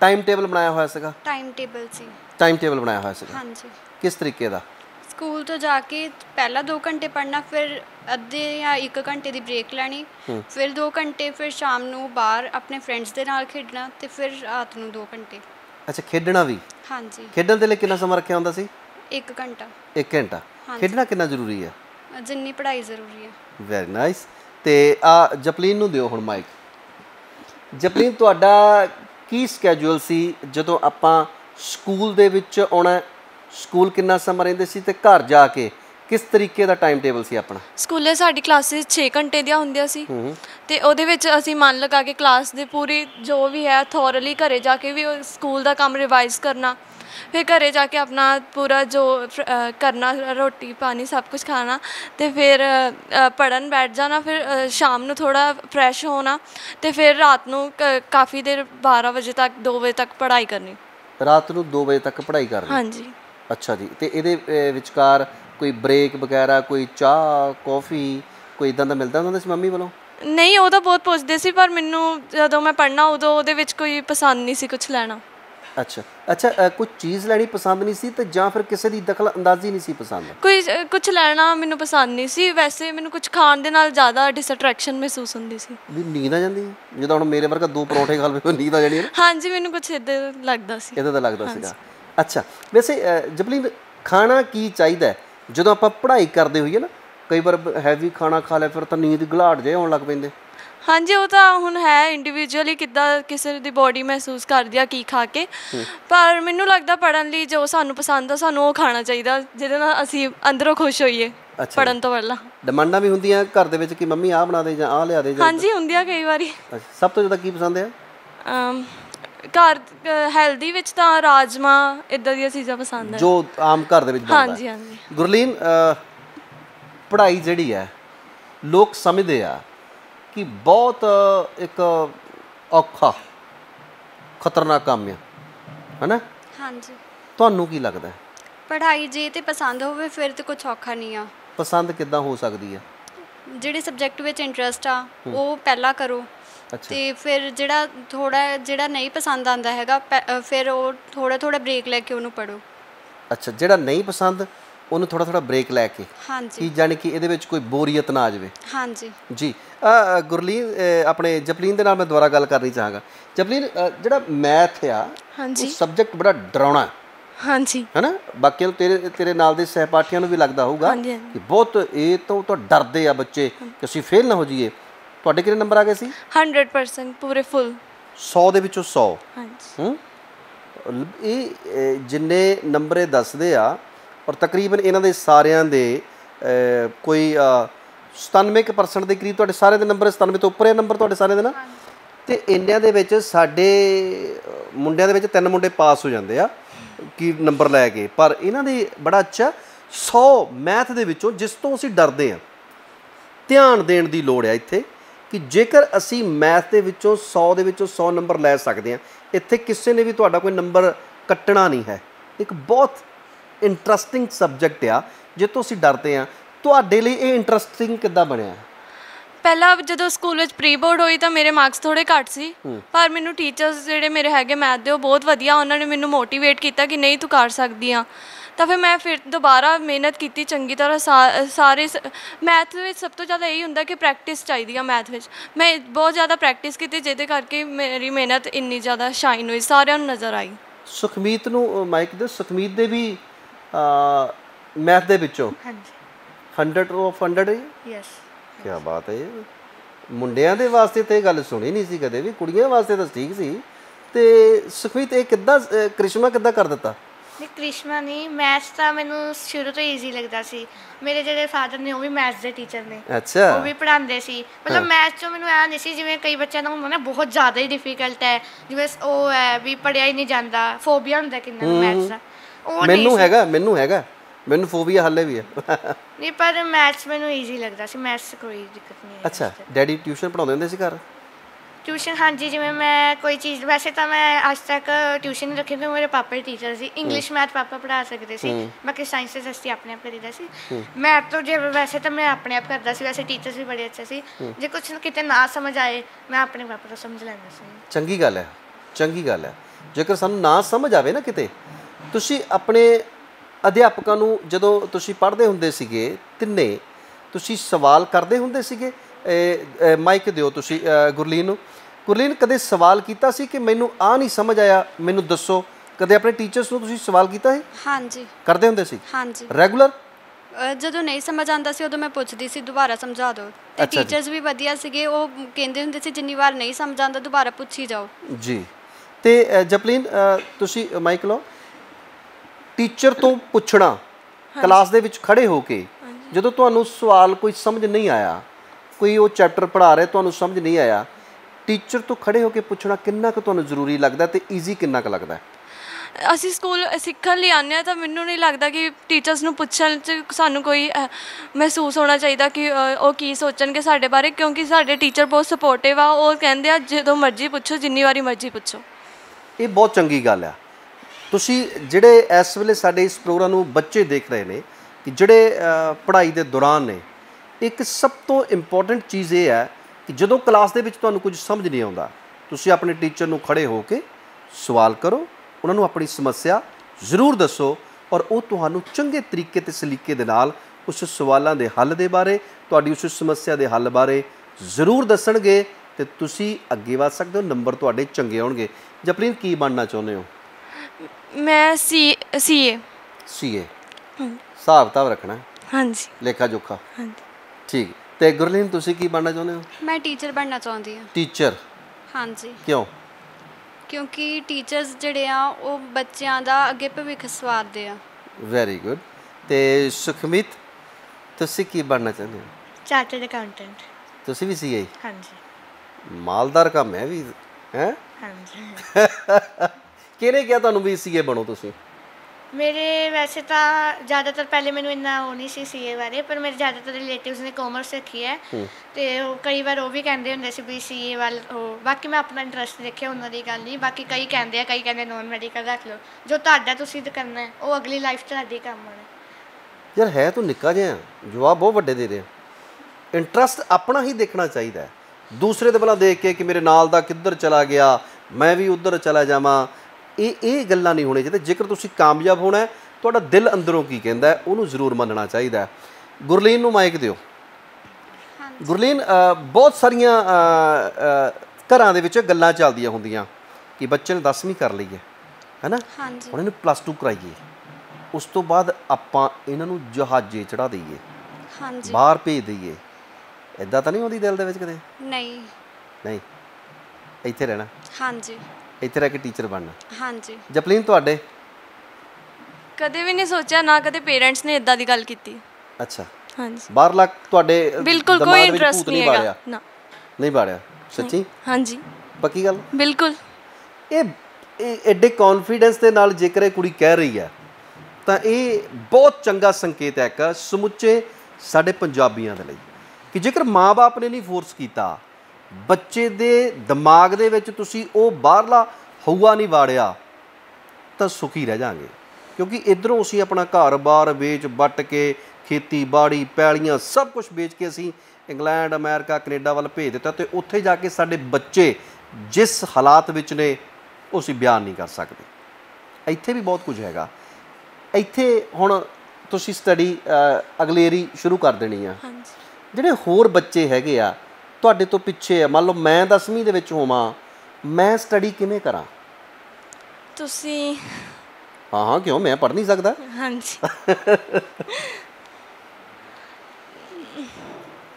ਟਾਈਮ ਟੇਬਲ ਬਣਾਇਆ ਹੋਇਆ ਸੀਗਾ? ਟਾਈਮ ਟੇਬਲ ਸੀ। ਟਾਈਮ ਟੇਬਲ ਬਣਾਇਆ ਹੋਇਆ ਸੀਗਾ। ਹਾਂਜੀ। ਕਿਸ ਤਰੀਕੇ ਦਾ? ਸਕੂਲ ਤੋਂ ਜਾ ਕੇ ਪਹਿਲਾਂ 2 ਘੰਟੇ ਪੜ੍ਹਨਾ ਫਿਰ ਅੱਧੇ ਜਾਂ 1 ਘੰਟੇ ਦੀ ਬ੍ਰੇਕ ਲੈਣੀ ਫਿਰ 2 ਘੰਟੇ ਫਿਰ ਸ਼ਾਮ ਨੂੰ ਬਾਹਰ ਆਪਣੇ ਫਰੈਂਡਸ ਦੇ ਨਾਲ ਖੇਡਣਾ ਤੇ ਫਿਰ ਰਾਤ ਨੂੰ 2 ਘੰਟੇ। ਅੱਛਾ ਖੇਡਣਾ ਵੀ? ਹਾਂਜੀ। ਖੇਡਣ ਦੇ ਲਈ ਕਿੰਨਾ ਸਮਾਂ ਰੱਖਿਆ ਹੁੰਦਾ ਸੀ? 1 ਘੰਟਾ। 1 ਘੰਟਾ। ਖੇਡਣਾ ਕਿੰਨਾ ਜ਼ਰੂਰੀ ਹੈ? ਜਿੰਨੀ ਪੜ੍ਹਾਈ ਜ਼ਰੂਰੀ ਹੈ। ਵੈਰੀ ਨਾਈਸ ਤੇ ਆ ਜਪਲੀਨ ਨੂੰ ਦਿਓ ਹੁਣ ਮਾਈਕ ਜਪਲੀਨ ਤੁਹਾਡਾ ਕੀ ਸਕੇਜੂਲ ਸੀ ਜਦੋਂ ਆਪਾਂ ਸਕੂਲ ਦੇ ਵਿੱਚ ਆਉਣਾ ਸਕੂਲ ਕਿੰਨਾ ਸਮਾਂ ਰਹਿੰਦੇ ਸੀ ਤੇ ਘਰ ਜਾ ਕੇ ਕਿਸ ਤਰੀਕੇ ਦਾ ਟਾਈਮ ਟੇਬਲ ਸੀ ਆਪਣਾ? ਸਕੂਲੇ ਸਾਡੀ ਕਲਾਸਿਸ 6 ਘੰਟੇ ਦੀਆਂ ਹੁੰਦੀਆਂ ਸੀ। ਤੇ ਉਹਦੇ ਵਿੱਚ ਅਸੀਂ ਮਨ ਲਗਾ ਕੇ ਕਲਾਸ ਦੇ ਪੂਰੀ ਜੋ ਵੀ ਹੈ ਥੋਰਲੀ ਘਰੇ ਜਾ ਕੇ ਵੀ ਸਕੂਲ ਦਾ ਕੰਮ ਰਿਵਾਈਜ਼ ਕਰਨਾ। ਫਿਰ ਘਰੇ ਜਾ ਕੇ ਆਪਣਾ ਪੂਰਾ ਜੋ ਕਰਨਾ ਰੋਟੀ ਪਾਣੀ ਸਭ ਕੁਝ ਖਾਣਾ। ਤੇ ਫਿਰ ਪੜਨ ਬੈਠ ਜਾਣਾ ਫਿਰ ਸ਼ਾਮ ਨੂੰ ਥੋੜਾ ਫਰੈਸ਼ ਹੋਣਾ। ਤੇ ਫਿਰ ਰਾਤ ਨੂੰ ਕਾਫੀ ਦੇਰ 12 ਵਜੇ ਤੱਕ 2 ਵਜੇ ਤੱਕ ਪੜ੍ਹਾਈ ਕਰਨੀ। ਰਾਤ ਨੂੰ 2 ਵਜੇ ਤੱਕ ਪੜ੍ਹਾਈ ਕਰਨੀ? ਹਾਂਜੀ। ਅੱਛਾ ਜੀ। ਤੇ ਇਹਦੇ ਵਿਚਕਾਰ ਕੋਈ ਬ੍ਰੇਕ ਵਗੈਰਾ ਕੋਈ ਚਾਹ ਕੌਫੀ ਕੋਈ ਇਦਾਂ ਦਾ ਮਿਲਦਾ ਹੁੰਦਾ ਸੀ ਮੰਮੀ ਵੱਲੋਂ? ਨਹੀਂ ਉਹ ਤਾਂ ਬਹੁਤ ਪੁੱਛਦੇ ਸੀ ਪਰ ਮੈਨੂੰ ਜਦੋਂ ਮੈਂ ਪੜ੍ਹਨਾ ਉਦੋਂ ਉਹਦੇ ਵਿੱਚ ਕੋਈ ਪਸੰਦ ਨਹੀਂ ਸੀ ਕੁਝ ਲੈਣਾ। ਅੱਛਾ ਅੱਛਾ ਕੋਈ ਚੀਜ਼ ਲੈਣੀ ਪਸੰਦ ਨਹੀਂ ਸੀ ਤੇ ਜਾਂ ਫਿਰ ਕਿਸੇ ਦੀ ਦਖਲ ਅੰਦਾਜ਼ੀ ਨਹੀਂ ਸੀ ਪਸੰਦ? ਕੋਈ ਕੁਝ ਲੈਣਾ ਮੈਨੂੰ ਪਸੰਦ ਨਹੀਂ ਸੀ। ਵੈਸੇ ਮੈਨੂੰ ਕੁਝ ਖਾਣ ਦੇ ਨਾਲ ਜ਼ਿਆਦਾ ਡਿਸਟਰੈਕਸ਼ਨ ਮਹਿਸੂਸ ਹੁੰਦੀ ਸੀ। ਵੀ ਨੀਂਦ ਆ ਜਾਂਦੀ? ਜਦੋਂ ਹੁਣ ਮੇਰੇ ਵਰਗਾ ਦੋ ਪਰੌਂਠੇ ਖਾ ਲਵੇ ਨੀਂਦ ਆ ਜਾਣੀ ਹੈ ਹਾਂਜੀ ਮੈਨੂੰ ਕੁਝ ਇਦਾਂ ਲੱਗਦਾ ਸੀ। ਇਹਦਾ ਤਾਂ ਲੱਗਦਾ ਸੀਗਾ। ਅੱਛਾ ਵੈਸੇ ਅਹ, ਜਪਲੀਨ ਖਾਣਾ ਕੀ ਚਾਹੀਦਾ ਹੈ? ਜਦੋਂ ਆਪਾਂ ਪੜ੍ਹਾਈ ਕਰਦੇ ਹੋਈਏ ਨਾ ਕਈ ਵਾਰ ਹੈਵੀ ਖਾਣਾ ਖਾ ਲਿਆ ਫਿਰ ਤਾਂ ਨੀਂਦ ਘਲਾਟ ਜੇ ਆਉਣ ਲੱਗ ਪੈਂਦੇ। ਹਾਂਜੀ ਉਹ ਤਾਂ ਹੁਣ ਹੈ ਇੰਡੀਵਿਜੂਅਲੀ ਕਿੱਦਾਂ ਕਿਸੇ ਦੀ ਬੋਡੀ ਮਹਿਸੂਸ ਕਰਦੀ ਆ ਕੀ ਖਾ ਕੇ। ਪਰ ਮੈਨੂੰ ਲੱਗਦਾ ਪੜਨ ਲਈ ਜੋ ਸਾਨੂੰ ਪਸੰਦ ਆ ਸਾਨੂੰ ਉਹ ਖਾਣਾ ਚਾਹੀਦਾ ਜਿਹਦੇ ਨਾਲ ਅਸੀਂ ਅੰਦਰੋਂ ਖੁਸ਼ ਹੋਈਏ ਪੜਨ ਤੋਂ ਪਹਿਲਾਂ। ਡਿਮਾਂਡਾਂ ਵੀ ਹੁੰਦੀਆਂ ਘਰ ਦੇ ਵਿੱਚ ਕਿ ਮੰਮੀ ਆਹ ਬਣਾ ਦੇ ਜਾਂ ਆਹ ਲਿਆ ਦੇ ਜਾਂ ਹਾਂਜੀ ਹੁੰਦੀਆਂ ਕਈ ਵਾਰੀ। ਸਭ ਤੋਂ ਜ਼ਿਆਦਾ ਕੀ ਪਸੰਦ ਹੈ ਅਮ, ਘਰ ਹੈਲਦੀ ਵਿੱਚ ਤਾਂ ਰਾਜਮਾ ਇਦਾਂ ਦੀਆਂ ਚੀਜ਼ਾਂ ਪਸੰਦ ਹੈ ਜੋ ਆਮ ਘਰ ਦੇ ਵਿੱਚ ਬਣਦਾ। ਹਾਂਜੀ ਹੈ ਹਾਂਜੀ। ਗੁਰਲੀਨ ਪੜ੍ਹਾਈ ਜਿਹੜੀ ਹੈ ਲੋਕ ਸਮਝਦੇ ਆ ਕਿ ਬਹੁਤ ਇੱਕ ਔਖਾ ਖਤਰਨਾਕ ਕੰਮ ਆ। ਹੈਨਾ? ਹਾਂਜੀ। ਤੁਹਾਨੂੰ ਕੀ ਲੱਗਦਾ? ਹੈ? ਪੜ੍ਹਾਈ ਜੇ ਤੇ ਪਸੰਦ ਹੋਵੇ ਫਿਰ ਤੇ ਕੁਝ ਔਖਾ ਨਹੀਂ ਆ। ਪਸੰਦ ਕਿੱਦਾਂ ਹੋ ਸਕਦੀ ਹੈ ਜਿਹੜੇ ਸਬਜੈਕਟ ਵਿੱਚ ਇੰਟਰਸਟ ਆ ਉਹ ਪਹਿਲਾਂ ਕਰੋ। ਤੇ ਫਿਰ ਜਿਹੜਾ ਥੋੜਾ ਜਿਹੜਾ ਨਹੀਂ ਪਸੰਦ ਆਂਦਾ ਹੈਗਾ ਫਿਰ ਉਹ ਥੋੜਾ ਥੋੜਾ ਬ੍ਰੇਕ ਲੈ ਕੇ ਉਹਨੂੰ ਪੜੋ ਅੱਛਾ ਜਿਹੜਾ ਨਹੀਂ ਪਸੰਦ ਉਹਨੂੰ ਥੋੜਾ ਥੋੜਾ ਬ੍ਰੇਕ ਲੈ ਕੇ। ਹਾਂਜੀ। ਕੀ ਜਾਣੀ ਕਿ ਇਹਦੇ ਵਿੱਚ ਕੋਈ ਬੋਰੀਅਤ ਨਾ ਆ ਜਾਵੇ। ਹਾਂਜੀ। ਜੀ ਗੁਰਲੀਨ ਆਪਣੇ ਜਪਲੀਨ ਦੇ ਨਾਲ ਮੈਂ ਦੁਬਾਰਾ ਗੱਲ ਕਰਨੀ ਚਾਹਾਂਗਾ। ਜਪਲੀਨ ਜਿਹੜਾ ਮੈਥ ਆ ਹਾਂਜੀ। ਉਹ ਸਬਜੈਕਟ ਬੜਾ ਡਰਾਉਣਾ ਹੈ। ਹਾਂਜੀ। ਹੈਨਾ? ਬਾਕੀਆਂ ਨੂੰ ਤੇਰੇ ਤੇਰੇ ਨਾਲ ਦੇ ਸਹਿਪਾਠੀਆਂ ਨੂੰ ਵੀ ਲੱਗਦਾ ਹੋਊਗਾ। ਕਿ ਬਹੁਤ ਇਹ ਤੋਂ ਤਾਂ ਡਰਦੇ ਆ ਬੱਚੇ ਕਿ ਅਸੀਂ ਫੇਲ ਨਾ ਹੋ ਜਾਈਏ। ਤੁਹਾਡੇ ਕਿੰਨੇ ਨੰਬਰ ਆ ਗਏ ਸੀ? 100% ਪੂਰੇ ਫੁੱਲ। 100 ਦੇ ਵਿੱਚੋਂ 100 ਹਾਂਜੀ। ਹੂੰ? ਇਹ ਜਿੰਨੇ ਨੰਬਰ ਇਹ ਦੱਸਦੇ ਆ ਔਰ ਤਕਰੀਬਨ ਇਹਨਾਂ ਦੇ ਸਾਰਿਆਂ ਦੇ ਕੋਈ ਅ, 97% ਦੇ ਕਰੀਬ ਤੁਹਾਡੇ ਸਾਰੇ ਦੇ ਨੰਬਰ 97 ਤੋਂ ਉੱਪਰ ਹੈ ਨੰਬਰ ਤੁਹਾਡੇ ਸਾਰੇ ਦੇ ਨਾ? ਤੇ ਇੰਨਿਆਂ ਦੇ ਵਿੱਚ ਸਾਡੇ ਮੁੰਡਿਆਂ ਦੇ ਵਿੱਚ ਤਿੰਨ ਮੁੰਡੇ ਪਾਸ ਹੋ ਜਾਂਦੇ ਆ ਕੀ ਨੰਬਰ ਲੈ ਕੇ। ਪਰ ਇਹਨਾਂ ਦੇ ਬੜਾ ਅੱਛਾ 100 ਮੈਥ ਦੇ ਵਿੱਚੋਂ ਜਿਸ ਤੋਂ ਅਸੀਂ ਡਰਦੇ ਆ ਧਿਆਨ ਦੇਣ ਦੀ ਲੋੜ ਹੈ ਇੱਥੇ। ਕਿ ਜੇਕਰ ਅਸੀਂ ਮੈਥ ਦੇ ਵਿੱਚੋਂ 100 ਦੇ ਵਿੱਚੋਂ 100 ਨੰਬਰ ਲੈ ਸਕਦੇ ਹਾਂ ਇੱਥੇ ਕਿਸੇ ਨੇ ਵੀ ਤੁਹਾਡਾ ਕੋਈ ਨੰਬਰ ਕੱਟਣਾ ਨਹੀਂ ਹੈ। ਇੱਕ ਬਹੁਤ ਇੰਟਰਸਟਿੰਗ ਸਬਜੈਕਟ ਆ ਜਿਸ ਤੋਂ ਅਸੀਂ ਡਰਦੇ ਹਾਂ ਤੁਹਾਡੇ ਲਈ ਇਹ ਇੰਟਰਸਟਿੰਗ ਕਿੱਦਾਂ ਬਣਿਆ? ਪਹਿਲਾਂ ਜਦੋਂ ਸਕੂਲ ਵਿੱਚ ਪ੍ਰੀ ਬੋਰਡ ਹੋਈ ਤਾਂ ਮੇਰੇ ਮਾਰਕਸ ਥੋੜੇ ਘੱਟ ਸੀ ਪਰ ਮੈਨੂੰ ਟੀਚਰਸ ਜਿਹੜੇ ਮੇਰੇ ਹੈਗੇ ਮੈਥ ਦੇ ਉਹ ਬਹੁਤ ਵਧੀਆ ਉਹਨਾਂ ਨੇ ਮੈਨੂੰ ਮੋਟੀਵੇਟ ਕੀਤਾ ਕਿ ਨਹੀਂ ਤੂੰ ਕਰ ਸਕਦੀ ਆ। ਤਾਂ ਫਿਰ ਮੈਂ ਫਿਰ ਦੁਬਾਰਾ ਮਿਹਨਤ ਕੀਤੀ ਚੰਗੀ ਤਰ੍ਹਾਂ ਸਾਰੇ ਮੈਥ ਵਿੱਚ ਸਭ ਤੋਂ ਜ਼ਿਆਦਾ ਇਹੀ ਹੁੰਦਾ ਕਿ ਪ੍ਰੈਕਟਿਸ ਚਾਹੀਦੀ ਆ ਮੈਥ ਵਿੱਚ। ਮੈਂ ਬਹੁਤ ਜ਼ਿਆਦਾ ਪ੍ਰੈਕਟਿਸ ਕੀਤੀ ਜਿਹਦੇ ਕਰਕੇ ਮੇਰੀ ਮਿਹਨਤ ਇੰਨੀ ਜ਼ਿਆਦਾ ਸ਼ਾਈਨ ਹੋਈ ਸਾਰਿਆਂ ਨੂੰ ਨਜ਼ਰ ਆਈ। ਸੁਖਮੀਤ ਨੂੰ ਮਾਈਕ ਦੇ ਸੁਖਮੀਤ ਦੇ ਵੀ ਮੈਥ ਦੇ ਵਿੱਚੋਂ? ਹਾਂਜੀ। 100 ਆਫ 100 ਹੈ? ਯੈਸ ਕੀ ਬਾਤ ਹੈ। ਮੁੰਡਿਆਂ ਦੇ ਵਾਸਤੇ ਤੇ ਇਹ ਗੱਲ ਸੁਣੀ ਨਹੀਂ ਸੀ ਕਦੇ ਵੀ ਕੁੜੀਆਂ ਵਾਸਤੇ ਤਾਂ ਠੀਕ ਸੀ। ਤੇ ਸੁਖਮੀਤ ਇਹ ਕਿੱਦਾਂ ਕ੍ਰਿਸ਼ਮਾ ਕਿੱਦਾਂ ਕਰ ਦਿੱਤਾ? ਨਹੀਂ ਕ੍ਰਿਸ਼ਮਾ ਨਹੀਂ ਮੈਥਸ ਤਾਂ ਮੈਨੂੰ ਸ਼ੁਰੂ ਤੋਂ ਈਜ਼ੀ ਲੱਗਦਾ ਸੀ। ਮੇਰੇ ਜਿਹੜੇ ਫਾਦਰ ਨੇ ਉਹ ਵੀ ਮੈਥਸ ਦੇ ਟੀਚਰ ਨੇ। ਅੱਛਾ। ਉਹ ਵੀ ਪੜ੍ਹਾਉਂਦੇ ਸੀ। ਮਤਲਬ ਮੈਥ ਚੋਂ ਮੈਨੂੰ ਐ ਨਹੀਂ ਸੀ ਜਿਵੇਂ ਕਈ ਬੱਚਿਆਂ ਨੂੰ ਹੁੰਦਾ ਨਾ ਬਹੁਤ ਜ਼ਿਆਦਾ ਹੀ ਡਿਫਿਕਲਟ ਹੈ। ਜਿਵੇਂ ਉਹ ਹੈ ਵੀ ਪੜਿਆ ਹੀ ਨਹੀਂ ਜਾਂਦਾ। ਫੋਬੀਆ ਹੁੰਦਾ ਕਿੰਨਾ ਮੈਥਸ ਦਾ। ਉਹ ਮੈਨੂੰ ਹੈਗਾ ਮੈਨੂੰ ਹੈਗਾ। ਮੈਨੂੰ ਫੋਬੀਆ ਹਾਲੇ ਵੀ ਹੈ। ਨਹੀਂ ਪਰ ਮੈਥਸ ਮੈਨੂੰ ਈਜ਼ੀ ਲੱਗਦਾ ਸੀ। ਮੈਥਸ ਕੋਈ ਦਿੱਕਤ ਨਹੀਂ ਅੱਛਾ ਡੈਡੀ ਟਿਊਸ਼ਨ ਪੜਾਉਂਦੇ ਹੁੰਦੇ ਸੀ ਘਰ? ਟਿਊਸ਼ਨ ਹਾਂਜੀ ਜਿਵੇਂ ਮੈਂ ਕੋਈ ਚੀਜ਼ ਵੈਸੇ ਤਾਂ ਮੈਂ ਅੱਜ ਤੱਕ ਟਿਊਸ਼ਨ ਨਹੀਂ ਰੱਖੀ ਕਿਉਂਕਿ ਮੇਰੇ ਪਾਪਾ ਹੀ ਟੀਚਰ ਸੀ। ਇੰਗਲਿਸ਼ ਮੈਥ ਪਾਪਾ ਪੜ੍ਹਾ ਸਕਦੇ ਸੀ ਬਾਕੀ ਸਾਇੰਸ ਦੇ ਅਸੀਂ ਆਪਣੇ ਆਪ ਕਰੀਦਾ ਸੀ। ਮੈਥ ਤੋਂ ਜੇ ਵੈਸੇ ਤਾਂ ਮੈਂ ਆਪਣੇ ਆਪ ਕਰਦਾ ਸੀ ਵੈਸੇ ਟੀਚਰਸ ਵੀ ਬੜੇ ਅੱਛੇ ਸੀ। ਜੇ ਕੁਝ ਕਿਤੇ ਨਾ ਸਮਝ ਆਏ ਮੈਂ ਆਪਣੇ ਪਾਪਾ ਤੋਂ ਸਮਝ ਲੈਂਦਾ ਸੀ। ਚੰਗੀ ਗੱਲ ਹੈ ਚੰਗੀ ਗੱਲ ਹੈ। ਜੇਕਰ ਸਾਨੂੰ ਨਾ ਸਮਝ ਆਵੇ ਨਾ ਕਿਤੇ ਤੁਸੀਂ ਆਪਣੇ ਅਧਿਆਪਕਾਂ ਨੂੰ ਜਦੋਂ ਤੁਸੀਂ ਪੜ੍ਹਦੇ ਹੁੰਦੇ ਸੀਗੇ ਤਿੰਨੇ ਤੁਸੀਂ ਸਵਾਲ ਕਰਦੇ ਹੁੰਦੇ ਸੀਗੇ ਮਾਈਕ ਦਿਓ ਤੁਸੀਂ ਗੁਰਲੀਨ ਨੂੰ। ਗੁਰਲੀਨ ਕਦੇ ਸਵਾਲ ਕੀਤਾ ਸੀ ਕਿ ਮੈਨੂੰ ਆ ਨਹੀਂ ਸਮਝ ਆਇਆ? ਮੈਨੂੰ ਦੱਸੋ। ਕਦੇ ਆਪਣੇ ਟੀਚਰਸ ਨੂੰ ਤੁਸੀਂ ਸਵਾਲ ਕੀਤਾ ਹੈ ਹਾਂਜੀ। ਕਰਦੇ ਹੁੰਦੇ ਸੀ? ਹਾਂਜੀ। ਰੈਗੂਲਰ ਜਦੋਂ ਨਹੀਂ ਸਮਝ ਆਉਂਦਾ ਸੀ ਉਦੋਂ ਮੈਂ ਪੁੱਛਦੀ ਸੀ ਦੁਬਾਰਾ ਸਮਝਾ ਦਿਓ ਤੇ। ਟੀਚਰਸ ਵੀ ਵਧੀਆ ਸੀਗੇ ਉਹ ਕਹਿੰਦੇ ਹੁੰਦੇ ਸੀ ਜਿੰਨੀ ਵਾਰ ਨਹੀਂ ਸਮਝ ਆਉਂਦਾ ਦੁਬਾਰਾ ਪੁੱਛੀ ਜਾਓ। ਜੀ। ਤੇ ਜਪਲੀਨ ਤੁਸੀਂ ਮਾਈਕ ਲਓ। ਟੀਚਰ ਤੋਂ ਪੁੱਛਣਾ ਕਲਾਸ ਦੇ ਵਿੱਚ ਖੜੇ ਹੋ ਕੇ ਜਦੋਂ ਤੁਹਾਨੂੰ ਸਵਾਲ ਕੋਈ ਸਮਝ ਨਹੀਂ ਆਇਆ ਕੋਈ ਉਹ ਚੈਪਟਰ ਪੜ੍ਹਾ ਰਿਹਾ ਤੁਹਾਨੂੰ ਸਮਝ ਨਹੀਂ ਆਇਆ। ਟੀਚਰ ਤੋਂ ਖੜੇ ਹੋ ਕੇ ਪੁੱਛਣਾ ਕਿੰਨਾ ਕੁ ਤੁਹਾਨੂੰ ਜ਼ਰੂਰੀ ਲੱਗਦਾ ਤੇ ਈਜ਼ੀ ਕਿੰਨਾ ਕੁ ਲੱਗਦਾ? ਅਸੀਂ ਸਕੂਲ ਸਿੱਖਣ ਲਈ ਆਉਂਦੇ ਹਾਂ ਤਾਂ ਮੈਨੂੰ ਨਹੀਂ ਲੱਗਦਾ ਕਿ ਟੀਚਰਸ ਨੂੰ ਪੁੱਛਣ 'ਚ ਸਾਨੂੰ ਕੋਈ ਮਹਿਸੂਸ ਹੋਣਾ ਚਾਹੀਦਾ ਕਿ ਉਹ ਕੀ ਸੋਚਣਗੇ ਸਾਡੇ ਬਾਰੇ ਕਿਉਂਕਿ ਸਾਡੇ ਟੀਚਰ ਬਹੁਤ ਸਪੋਰਟਿਵ ਆ ਉਹ ਕਹਿੰਦੇ ਆ ਜਦੋਂ ਮਰਜ਼ੀ ਪੁੱਛੋ ਜਿੰਨੀ ਵਾਰੀ ਮਰਜ਼ੀ ਪੁੱਛੋ। ਇਹ ਬਹੁਤ ਚੰਗੀ ਗੱਲ ਆ। ਤੁਸੀਂ ਜਿਹੜੇ ਇਸ ਵੇਲੇ ਸਾਡੇ ਇਸ ਪ੍ਰੋਗਰਾਮ ਨੂੰ ਬੱਚੇ ਦੇਖ ਰਹੇ ਨੇ ਕਿ ਜਿਹੜੇ ਪੜ੍ਹਾਈ ਦੇ ਦੌਰਾਨ ਨੇ ਇੱਕ ਸਭ ਤੋਂ ਇੰਪੋਰਟੈਂਟ ਚੀਜ਼ ਇਹ ਹੈ ਕਿ ਜਦੋਂ ਕਲਾਸ ਦੇ ਵਿੱਚ ਤੁਹਾਨੂੰ ਕੁਝ ਸਮਝ ਨਹੀਂ ਆਉਂਦਾ ਤੁਸੀਂ ਆਪਣੇ ਟੀਚਰ ਨੂੰ ਖੜੇ ਹੋ ਕੇ ਸਵਾਲ ਕਰੋ ਉਹਨਾਂ ਨੂੰ ਆਪਣੀ ਸਮੱਸਿਆ ਜ਼ਰੂਰ ਦੱਸੋ ਔਰ ਉਹ ਤੁਹਾਨੂੰ ਚੰਗੇ ਤਰੀਕੇ ਤੇ ਸਲੀਕੇ ਦੇ ਨਾਲ ਉਸ ਸਵਾਲਾਂ ਦੇ ਹੱਲ ਦੇ ਬਾਰੇ ਤੁਹਾਡੀ ਉਸ ਸਮੱਸਿਆ ਦੇ ਹੱਲ ਬਾਰੇ ਜ਼ਰੂਰ ਦੱਸਣਗੇ ਤੇ ਤੁਸੀਂ ਅੱਗੇ ਵਧ ਸਕਦੇ ਹੋ ਨੰਬਰ ਤੁਹਾਡੇ ਚੰਗੇ ਆਉਣਗੇ। ਜਪਲੀਨ ਕੀ ਬਣਨਾ ਚਾਹੁੰਦੇ ਹੋ? ਮੈਂ ਸੀ ਸੀਏ। ਸੀਏ। ਹਿਸਾਬ ਕਿਤਾਬ ਰੱਖਣਾ। ਹਾਂਜੀ। ਲੇਖਾ ਜੋਖਾ ਹਾਂਜੀ। ਠੀਕ। ਤੇ ਗੁਰਲੀਨ ਤੁਸੀਂ ਕੀ ਬਣਨਾ ਚਾਹੁੰਦੇ ਹੋ? ਮੈਂ ਟੀਚਰ ਬਣਨਾ ਚਾਹੁੰਦੀ ਹਾਂ। ਟੀਚਰ ਹਾਂਜੀ। ਕਿਉਂ? ਕਿਉਂਕਿ ਟੀਚਰਸ ਜਿਹੜੇ ਆ ਉਹ ਬੱਚਿਆਂ ਦਾ ਅੱਗੇ ਭਵਿੱਖ ਸਵਾਰਦੇ ਆ। ਵੈਰੀ ਗੁੱਡ ਤੇ ਸੁਖਮੀਤ ਤੁਸੀਂ ਕੀ ਬਣਨਾ ਚਾਹੁੰਦੇ ਹੋ? ਚਾਰਟਰਡ ਅਕਾਊਂਟੈਂਟ ਤੁਸੀਂ ਵੀ ਸੀਏ ਹਾਂਜੀ। ਮਾਲਦਾਰ ਕੰਮ ਹੈ ਵੀ ਹੈ? ਹਾਂਜੀ। ਕਿਹਨੇ ਕਿਹਾ ਤੁਹਾਨੂੰ ਵੀ ਸੀਏ ਬਣੋ ਤੁਸੀਂ? ਮੇਰੇ ਵੈਸੇ ਤਾਂ ਜ਼ਿਆਦਾਤਰ ਪਹਿਲੇ ਮੈਨੂੰ ਇੰਨਾ ਉਹ ਨਹੀਂ ਸੀ ਸੀਏ ਬਾਰੇ ਪਰ ਮੇਰੇ ਜ਼ਿਆਦਾਤਰ ਰਿਲੇਟਿਵਸ ਨੇ ਕਾਮਰਸ ਰੱਖੀ ਹੈ। ਤੇ ਉਹ ਕਈ ਵਾਰ ਉਹ ਵੀ ਕਹਿੰਦੇ ਹੁੰਦੇ ਸੀ ਵੀ ਸੀਏ ਵੱਲ ਉਹ ਬਾਕੀ ਮੈਂ ਆਪਣਾ ਇੰਟਰਸਟ ਦੇਖਿਆ ਉਹਨਾਂ ਦੀ ਗੱਲ ਨਹੀਂ ਬਾਕੀ ਕਈ ਕਹਿੰਦੇ ਆ ਕਈ ਕਹਿੰਦੇ ਨੋਨ ਮੈਡੀਕਲ ਰੱਖ ਲਓ। ਜੋ ਤੁਹਾਡਾ ਤੁਸੀਂ ਕਰਨਾ ਹੈ ਉਹ ਅਗਲੀ ਲਾਈਫ 'ਚ ਤੁਹਾਡੇ ਕੰਮ ਆਉਣਾ। ਯਾਰ ਹੈ ਤੂੰ ਨਿੱਕਾ ਜਿਹਾ ਜਵਾਬ ਬਹੁਤ ਵੱਡੇ ਦੇ ਰਿਹਾ ਇੰਟਰਸਟ ਆਪਣਾ ਹੀ ਦੇਖਣਾ ਚਾਹੀਦਾ ਦੂਸਰੇ ਦੇ ਭਲਾ ਦੇਖ ਕੇ ਕਿ ਮੇਰੇ ਨਾਲ ਦਾ ਕਿੱਧਰ ਚਲਾ ਗਿਆ ਮੈਂ ਵੀ ਉੱਧਰ ਚਲਾ ਜਾਵਾਂ ਇਹ ਇਹ ਗੱਲਾਂ ਨਹੀਂ ਹੋਣੀਆਂ ਚਾਹੀਦੀਆਂ। ਜੇਕਰ ਤੁਸੀਂ ਕਾਮਯਾਬ ਹੋਣਾ ਹੈ ਤੁਹਾਡਾ ਦਿਲ ਅੰਦਰੋਂ ਕੀ ਕਹਿੰਦਾ ਹੈ ਉਹਨੂੰ ਜ਼ਰੂਰ ਮੰਨਣਾ ਚਾਹੀਦਾ ਹੈ। ਗੁਰਲੀਨ ਨੂੰ ਮਾਈਕ ਦਿਓ। ਗੁਰਲੀਨ ਬਹੁਤ ਸਾਰੀਆਂ ਘਰਾਂ ਦੇ ਵਿੱਚ ਗੱਲਾਂ ਚੱਲਦੀਆਂ ਹੁੰਦੀਆਂ ਕਿ ਬੱਚੇ ਨੇ 10ਵੀਂ ਕਰ ਲਈ ਹੈ ਹੈਨਾ? ਹਾਂਜੀ। ਹੁਣ ਇਹਨੂੰ ਪਲੱਸ 2 ਕਰਾਈਏ। ਉਸ ਤੋਂ ਬਾਅਦ ਆਪਾਂ ਇਹਨਾਂ ਨੂੰ ਜਹਾਜ਼ੇ ਚੜਾ ਦਈਏ। ਹਾਂਜੀ। ਬਾਹਰ ਭੇਜ ਦਈਏ। ਇਦਾਂ ਤਾਂ ਨਹੀਂ ਹੁੰਦੀ ਦਿਲ ਦੇ ਵਿੱਚ ਕਦੇ? ਨਹੀਂ। ਨਹੀਂ। ਇੱਥੇ ਰਹਿਣਾ। ਹਾਂਜੀ। ਇੱਥੇ ਰਹਿ ਕੇ ਟੀਚਰ ਬਣਨਾ। ਹਾਂਜੀ। ਜਪਲੀਨ ਤੁਹਾਡੇ? ਕਦੇ ਵੀ ਨਹੀਂ ਸੋਚਿਆ ਨਾ ਕਦੇ ਪੇਰੈਂਟਸ ਨੇ ਇਦਾਂ ਦੀ ਗੱਲ ਕੀਤੀ। ਅੱਛਾ। ਹਾਂਜੀ। ਬਾਹਰਲਾ ਤੁਹਾਡੇ ਬਿਲਕੁਲ ਕੋਈ ਇੰਟਰਸਟ ਨਹੀਂ? ਹੈਗਾ। ਨਾ। ਨਹੀਂ ਬਾੜਿਆ ਸੱਚੀ? ਹਾਂਜੀ। ਪੱਕੀ ਗੱਲ? ਬਿਲਕੁਲ। ਇਹ ਐਡੇ ਕੌਨਫੀਡੈਂਸ ਦੇ ਨਾਲ ਜੇਕਰ ਇਹ ਕੁੜੀ ਕਹਿ ਰਹੀ ਹੈ ਤਾਂ ਇਹ ਬਹੁਤ ਚੰਗਾ ਸੰਕੇਤ ਹੈ ਇੱਕ ਸਮੁੱਚੇ ਸਾਡੇ ਪੰਜਾਬੀਆਂ ਦੇ ਲਈ। ਕਿ ਜੇਕਰ ਮਾਪੇ ਨੇ ਨਹੀਂ ਫੋਰਸ ਕੀਤਾ ਬੱਚੇ ਦੇ ਦਿਮਾਗ ਦੇ ਵਿੱਚ ਤੁਸੀਂ ਉਹ ਬਾਹਰਲਾ ਹਊਆ ਨਹੀਂ ਵਾੜਿਆ ਤਾਂ ਸੁਖੀ ਰਹਿ ਜਾਾਂਗੇ। ਕਿਉਂਕਿ ਇਧਰੋਂ ਅਸੀਂ ਆਪਣਾ ਘਰ-ਬਾਰ ਵੇਚ ਵੱਟ ਕੇ ਖੇਤੀਬਾੜੀ ਪੈਲੀਆਂ ਸਭ ਕੁਝ ਵੇਚ ਕੇ ਅਸੀਂ ਇੰਗਲੈਂਡ ਅਮਰੀਕਾ ਕੈਨੇਡਾ ਵੱਲ ਭੇਜ ਦਿੱਤਾ ਤੇ ਉੱਥੇ ਜਾ ਕੇ ਸਾਡੇ ਬੱਚੇ ਜਿਸ ਹਾਲਾਤ ਵਿੱਚ ਨੇ ਉਹ ਅਸੀਂ ਬਿਆਨ ਨਹੀਂ ਕਰ ਸਕਦੇ। ਇੱਥੇ ਵੀ ਬਹੁਤ ਕੁਝ ਹੈਗਾ। ਇੱਥੇ ਹੁਣ ਤੁਸੀਂ ਸਟੱਡੀ ਅਗਲੇਰੀ ਸ਼ੁਰੂ ਕਰ ਦੇਣੀ ਆ। ਹਾਂਜੀ। ਜਿਹੜੇ ਹੋਰ ਬੱਚੇ ਹੈਗੇ ਆ ਤੁਹਾਡੇ ਤੋਂ ਪਿੱਛੇ ਆ। ਮੰਨ ਲਓ ਮੈਂ 10ਵੀਂ ਦੇ ਵਿੱਚ ਹੋਵਾਂ ਮੈਂ ਸਟੱਡੀ ਕਿਵੇਂ ਕਰਾਂ? ਤੁਸੀਂ ਹਾਂ ਹਾਂ ਕਿਉਂ? ਮੈਂ ਪੜ ਨਹੀਂ ਸਕਦਾ। ਹਾਂਜੀ।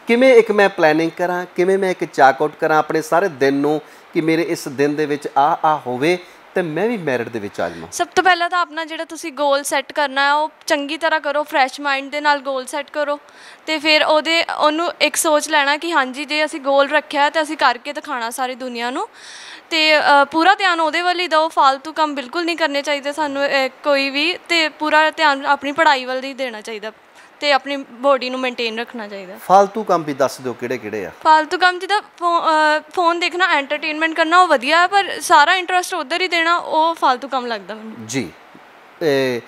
ਕਿਵੇਂ ਇੱਕ ਮੈਂ ਪਲੈਨਿੰਗ ਕਰਾਂ ਕਿਵੇਂ ਮੈਂ ਇੱਕ ਚਾਕ ਆਊਟ ਕਰਾਂ ਆਪਣੇ ਸਾਰੇ ਦਿਨ ਨੂੰ ਕਿ ਮੇਰੇ ਇਸ ਦਿਨ ਦੇ ਵਿੱਚ ਆ ਆ ਹੋਵੇ ਤੇ ਮੈਂ ਵੀ ਮੈਰਿਟ ਦੇ ਵਿੱਚ ਆ ਜਾਵਾਂ। ਸਭ ਤੋਂ ਪਹਿਲਾਂ ਤਾਂ ਆਪਣਾ ਜਿਹੜਾ ਤੁਸੀਂ ਗੋਲ ਸੈੱਟ ਕਰਨਾ ਹੈ, ਉਹ ਚੰਗੀ ਤਰ੍ਹਾਂ ਕਰੋ ਫਰੈਸ਼ ਮਾਈਂਡ ਦੇ ਨਾਲ ਗੋਲ ਸੈੱਟ ਕਰੋ। ਤੇ ਫਿਰ ਉਹਦੇ, ਉਹਨੂੰ ਇੱਕ ਸੋਚ ਲੈਣਾ ਕਿ ਹਾਂਜੀ, ਜੇ ਅਸੀਂ ਗੋਲ ਰੱਖਿਆ ਤਾਂ ਅਸੀਂ ਕਰਕੇ ਦਿਖਾਣਾ ਸਾਰੀ ਦੁਨੀਆ ਨੂੰ। ਤੇ ਪੂਰਾ ਧਿਆਨ ਉਹਦੇ ਵੱਲ ਹੀ ਦਿਓ ਫालतू ਕੰਮ ਬਿਲਕੁਲ ਨਹੀਂ ਕਰਨੇ ਚਾਹੀਦੇ ਸਾਨੂੰ ਕੋਈ ਵੀ, ਤੇ ਪੂਰਾ ਧਿਆਨ ਆਪਣੀ ਪੜ੍ਹਾਈ ਵੱਲ ਹੀ ਦੇਣਾ ਚਾਹੀਦਾ। ਤੇ ਆਪਣੀ ਬੋਡੀ ਨੂੰ ਮੇਨਟੇਨ ਰੱਖਣਾ ਚਾਹੀਦਾ। ਫਾਲਤੂ ਕੰਮ ਵੀ ਦੱਸ ਦਿਓ ਕਿਹੜੇ ਕਿਹੜੇ ਆ। ਫਾਲਤੂ ਕੰਮ ਜਿਹਦਾ ਫੋਨ ਦੇਖਣਾ ਐਂਟਰਟੇਨਮੈਂਟ ਕਰਨਾ ਉਹ ਵਧੀਆ ਪਰ ਸਾਰਾ ਇੰਟਰਸਟ ਉਧਰ ਹੀ ਦੇਣਾ ਉਹ ਫਾਲਤੂ ਕੰਮ ਲੱਗਦਾ ਮੈਨੂੰ। ਜੀ। ਤੇ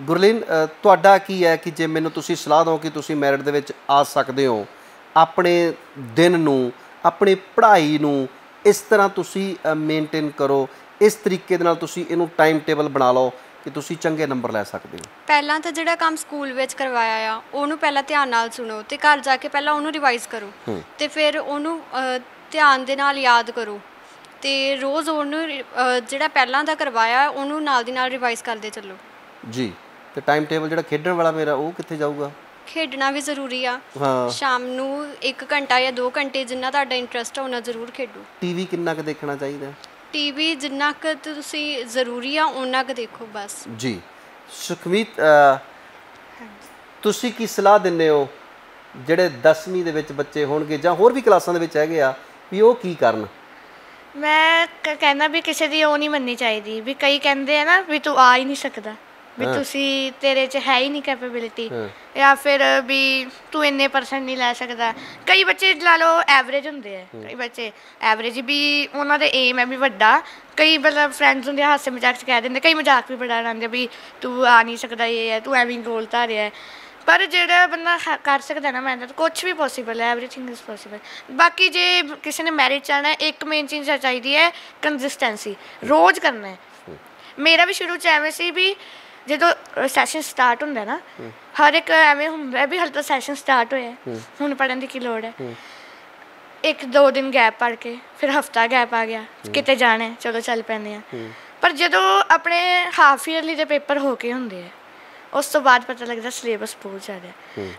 ਗੁਰਲੀਨ ਤੁਹਾਡਾ ਕੀ ਹੈ ਕਿ ਜੇ ਮੈਨੂੰ ਤੁਸੀਂ ਸਲਾਹ ਦਿਓ ਕਿ ਤੁਸੀਂ ਮੈਰਿਟ ਦੇ ਵਿੱਚ ਆ ਸਕਦੇ ਹੋ ਆਪਣੇ ਦਿਨ ਨੂੰ ਆਪਣੀ ਪੜ੍ਹਾਈ ਨੂੰ ਇਸ ਤਰ੍ਹਾਂ ਤੁਸੀਂ ਮੇਨਟੇਨ ਕਰੋ ਇਸ ਤਰੀਕੇ ਦੇ ਨਾਲ ਤੁਸੀਂ ਇਹਨੂੰ ਟਾਈਮ ਟੇਬਲ ਬਣਾ ਲਓ ਕਿ ਤੁਸੀਂ ਚੰਗੇ ਨੰਬਰ ਲੈ ਸਕਦੇ ਹੋ? ਪਹਿਲਾਂ ਤਾਂ ਜਿਹੜਾ ਕੰਮ ਸਕੂਲ ਵਿੱਚ ਕਰਵਾਇਆ ਆ ਉਹਨੂੰ ਪਹਿਲਾਂ ਧਿਆਨ ਨਾਲ ਸੁਣੋ ਤੇ ਘਰ ਜਾ ਕੇ ਪਹਿਲਾਂ ਉਹਨੂੰ ਰਿਵਾਈਜ਼ ਕਰੋ ਤੇ ਫਿਰ ਉਹਨੂੰ ਧਿਆਨ ਦੇ ਨਾਲ ਯਾਦ ਕਰੋ ਤੇ ਰੋਜ਼ ਉਹਨੂੰ ਜਿਹੜਾ ਪਹਿਲਾਂ ਦਾ ਕਰਵਾਇਆ ਉਹਨੂੰ ਨਾਲ ਦੀ ਨਾਲ ਰਿਵਾਈਜ਼ ਕਰਦੇ ਚੱਲੋ। ਜੀ ਤੇ ਟਾਈਮ ਟੇਬਲ ਜਿਹੜਾ ਖੇਡਣ ਵਾਲਾ ਮੇਰਾ ਉਹ ਕਿੱਥੇ ਜਾਊਗਾ? ਖੇਡਣਾ ਵੀ ਜ਼ਰੂਰੀ ਆ। ਹਾਂ। ਸ਼ਾਮ ਨੂੰ 1 ਘੰਟਾ ਜਾਂ 2 ਘੰਟੇ ਜਿੰਨਾ ਤੁਹਾਡਾ ਇੰਟਰਸਟ ਆ ਉਹਨਾਂ ਜ਼ਰੂਰ ਖੇਡੋ। ਟੀਵੀ ਕਿੰਨਾ ਕੁ ਦੇਖਣਾ ਚਾਹੀਦਾ? ਟੀਵੀ ਜਿੰਨਾ ਕੁ ਤੁਸੀਂ ਜ਼ਰੂਰੀ ਆ ਉਹਨਾਂ ਕੁ ਦੇਖੋ ਬਸ। ਜੀ। ਸੁਖਮੀਤ ਤੁਸੀਂ ਕੀ ਸਲਾਹ ਦਿੰਦੇ ਹੋ ਜਿਹੜੇ 10ਵੀਂ ਦੇ ਵਿੱਚ ਬੱਚੇ ਹੋਣਗੇ ਜਾਂ ਹੋਰ ਵੀ ਕਲਾਸਾਂ ਦੇ ਵਿੱਚ ਹੈਗੇ ਆ ਵੀ ਉਹ ਕੀ ਕਰਨ? ਮੈਂ ਕ- ਕਹਿੰਦਾ ਵੀ ਕਿਸੇ ਦੀ ਉਹ ਨਹੀਂ ਮੰਨਣੀ ਚਾਹੀਦੀ ਵੀ ਕਈ ਕਹਿੰਦੇ ਆ ਨਾ ਵੀ ਤੂੰ ਆ ਹੀ ਨਹੀਂ ਸਕਦਾ। ਵੀ ਤੁਸੀਂ ਤੇਰੇ 'ਚ ਹੈ ਹੀ ਨਹੀਂ ਕੈਪੇਬਿਲਿਟੀ। ਜਾਂ ਫਿਰ ਵੀ ਤੂੰ ਇੰਨੇ ਪਰਸੈਂਟ ਨਹੀਂ ਲੈ ਸਕਦਾ। ਕਈ ਬੱਚੇ ਲਾ ਲਓ ਐਵਰੇਜ ਹੁੰਦੇ ਆ ਕਈ ਬੱਚੇ ਐਵਰੇਜ ਵੀ ਉਹਨਾਂ ਦੇ ਏਮ ਹੈ ਵੀ ਵੱਡਾ। ਕਈ ਮਤਲਬ ਫਰੈਂਡਸ ਹੁੰਦੇ ਹਾਸੇ ਮਜ਼ਾਕ 'ਚ ਕਹਿ ਦਿੰਦੇ ਕਈ ਮਜ਼ਾਕ ਵੀ ਬੜਾ ਆ ਵੀ ਤੂੰ ਆ ਨਹੀਂ ਸਕਦਾ ਇਹ ਹੈ ਤੂੰ ਐਵੇਂ ਗੋਲ ਧਾਰਿਆ ਪਰ ਜਿਹੜਾ ਬੰਦਾ ਕਰ ਸਕਦਾ ਨਾ ਮੈਂ ਤਾਂ ਕੁਝ ਵੀ ਪੋਸੀਬਲ ਹੈ ਐਵਰੀਥਿੰਗ ਇਜ਼ ਪੋਸੀਬਲ ਬਾਕੀ ਜੇ ਕਿਸੇ ਨੇ ਮੈਰਿਜ ਚਾਹਣਾ ਇੱਕ ਮੇਨ ਚੀਜ਼ ਚਾਹੀਦੀ ਹੈ ਕੰਸਿਸਟੈਂਸੀ ਰੋਜ਼ ਕਰਨਾ ਹੈ। ਮੇਰਾ ਵੀ ਸ਼ੁਰੂ ਚ ਐਵੇਂ ਸੀ ਵੀ ਜਦੋਂ ਸੈਸ਼ਨ ਸਟਾਰਟ ਹੁੰਦਾ ਨਾ ਹਰ ਇੱਕ ਐਵੇਂ ਹੁੰਦਾ ਵੀ ਹਾਲੇ ਤਾਂ ਸੈਸ਼ਨ ਸਟਾਰਟ ਹੋਇਆ। ਹੁਣ ਪੜਨ ਦੀ ਕੀ ਲੋੜ ਹੈ? ਇੱਕ ਦੋ ਦਿਨ ਗੈਪ ਪੜ ਕੇ ਫਿਰ ਹਫਤਾ ਗੈਪ ਆ ਗਿਆ। ਕਿਤੇ ਜਾਣਾ ਚਲੋ ਚੱਲ ਪੈਂਦੇ ਆ। ਪਰ ਜਦੋਂ ਆਪਣੇ ਹਾਫ ਈਅਰਲੀ ਦੇ ਪੇਪਰ ਹੋ ਕੇ ਹੁੰਦੇ ਆ ਉਸ ਤੋਂ ਬਾਅਦ ਪਤਾ ਲੱਗਦਾ ਸਿਲੇਬਸ ਬਹੁਤ ਜ਼ਿਆਦਾ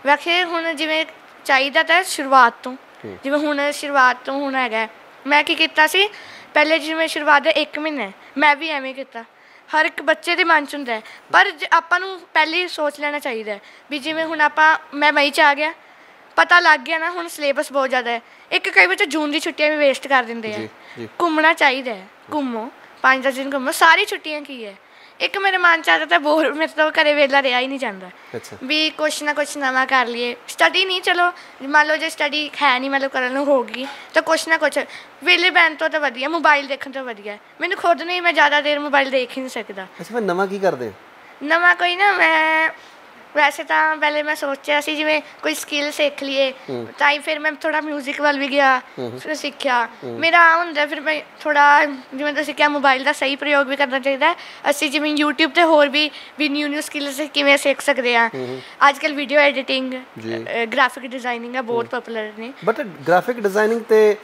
ਵੈਸੇ ਹੁਣ ਜਿਵੇਂ ਚਾਹੀਦਾ ਤਾਂ ਸ਼ੁਰੂਆਤ ਤੋਂ ਜਿਵੇਂ ਹੁਣ ਸ਼ੁਰੂਆਤ ਤੋਂ ਹੁਣ ਹੈਗਾ। ਮੈਂ ਕੀ ਕੀਤਾ ਸੀ ਪਹਿਲੇ ਜਿਵੇਂ ਸ਼ੁਰੂਆਤ ਦੇ 1 ਮਹੀਨੇ ਮੈਂ ਵੀ ਐਵੇਂ ਕੀਤਾ। ਹਰ ਇੱਕ ਬੱਚੇ ਦੇ ਮਨ ਚ ਹੁੰਦਾ ਹੈ। ਪਰ ਜੇ ਆਪਾਂ ਨੂੰ ਪਹਿਲੇ ਹੀ ਸੋਚ ਲੈਣਾ ਚਾਹੀਦਾ ਹੈ ਵੀ ਜਿਵੇਂ ਹੁਣ ਆਪਾਂ ਮੈਂ ਮਈ ਚ ਆ ਗਿਆ ਪਤਾ ਲੱਗ ਗਿਆ ਨਾ ਹੁਣ ਸਿਲੇਬਸ ਬਹੁਤ ਜ਼ਿਆਦਾ ਹੈ। ਇੱਕ ਕਈ ਬੱਚੇ ਜੂਨ ਦੀ ਛੁੱਟੀਆਂ ਵੀ ਵੇਸਟ ਕਰ ਦਿੰਦੇ ਆ। ਜੀ, ਜੀ। ਘੁੰਮਣਾ ਚਾਹੀਦਾ ਹੈ। ਘੁੰਮੋ ਪੰਜ ਦਸ ਦਿਨ ਘੁੰਮੋ ਸਾਰੀ ਛੁੱਟੀਆਂ ਕੀ ਹੈ? ਇੱਕ ਮੇਰੇ ਮਨ ਚ ਆਦਾ ਤਾਂ ਬੋਰ ਮੇਰੇ ਤੋਂ ਘਰੇ ਵੇਲਾ ਰਿਹਾ ਹੀ ਨਹੀਂ ਜਾਂਦਾ। ਵੀ ਕੁਛ ਨਾ ਕੁਛ ਨਵਾਂ ਕਰ ਲਈਏ। ਸਟੱਡੀ ਨਹੀਂ ਚਲੋ ਮੰਨ ਲਓ ਜੇ ਸਟੱਡੀ ਹੈ ਨਹੀਂ ਮਤਲਬ ਕਰਨ ਨੂੰ ਹੋਗੀ ਤਾਂ ਕੁਛ ਨਾ ਕੁਛ। ਵੇਲੇ ਬੈਨ ਤੋਂ ਤਾਂ ਵਧੀਆ ਮੋਬਾਈਲ ਦੇਖਣ ਤੋਂ ਵਧੀਆ। ਮੈਨੂੰ ਖੁਦ ਨਹੀਂ ਮੈਂ ਜ਼ਿਆਦਾ ਦੇਰ ਮੋਬਾਈਲ ਦੇਖ ਹੀ ਨਹੀਂ ਸਕਦਾ। ਅੱਛਾ ਫਿਰ ਨਵਾਂ ਕੀ ਕਰਦੇ ਨਵਾਂ ਕੋਈ ਨਾ ਮੈਂ ਵੈਸੇ ਤਾਂ ਪਹਿਲੇ ਮੈਂ ਸੋਚਿਆ ਸੀ ਜਿਵੇਂ ਕੋਈ ਸਕਿੱਲ ਸਿੱਖ ਲਈਏ ਤਾਂ ਹੀ ਫਿਰ ਮੈਂ ਥੋੜਾ 뮤직 ਵੱਲ ਵੀ ਗਿਆ ਫਿਰ ਸਿੱਖਿਆ। ਮੇਰਾ ਆ ਹੁੰਦਾ ਫਿਰ ਮੈਂ ਥੋੜਾ ਜਿਵੇਂ ਤੁਸੀਂ ਕਿਹਾ ਮੋਬਾਈਲ ਦਾ ਸਹੀ ਪ੍ਰਯੋਗ ਵੀ ਕਰਨਾ ਚਾਹੀਦਾ। ਅਸੀਂ ਜਿਵੇਂ YouTube ਤੇ ਹੋਰ ਵੀ ਵੀ ਨਿਊ ਨਿਊ ਸਕਿੱਲਸ ਕਿਵੇਂ ਸਿੱਖ ਸਕਦੇ ਆ ਅੱਜ ਕੱਲ ਵੀਡੀਓ ਐਡੀਟਿੰਗ। ਗ੍ਰਾਫਿਕ ਡਿਜ਼ਾਈਨਿੰਗ ਆ ਬਹੁਤ ਪਪੂਲਰ ਨੇ। ਬਟ ਗ੍ਰਾਫਿਕ ਡਿਜ਼ਾਈਨਿੰਗ ਤੇ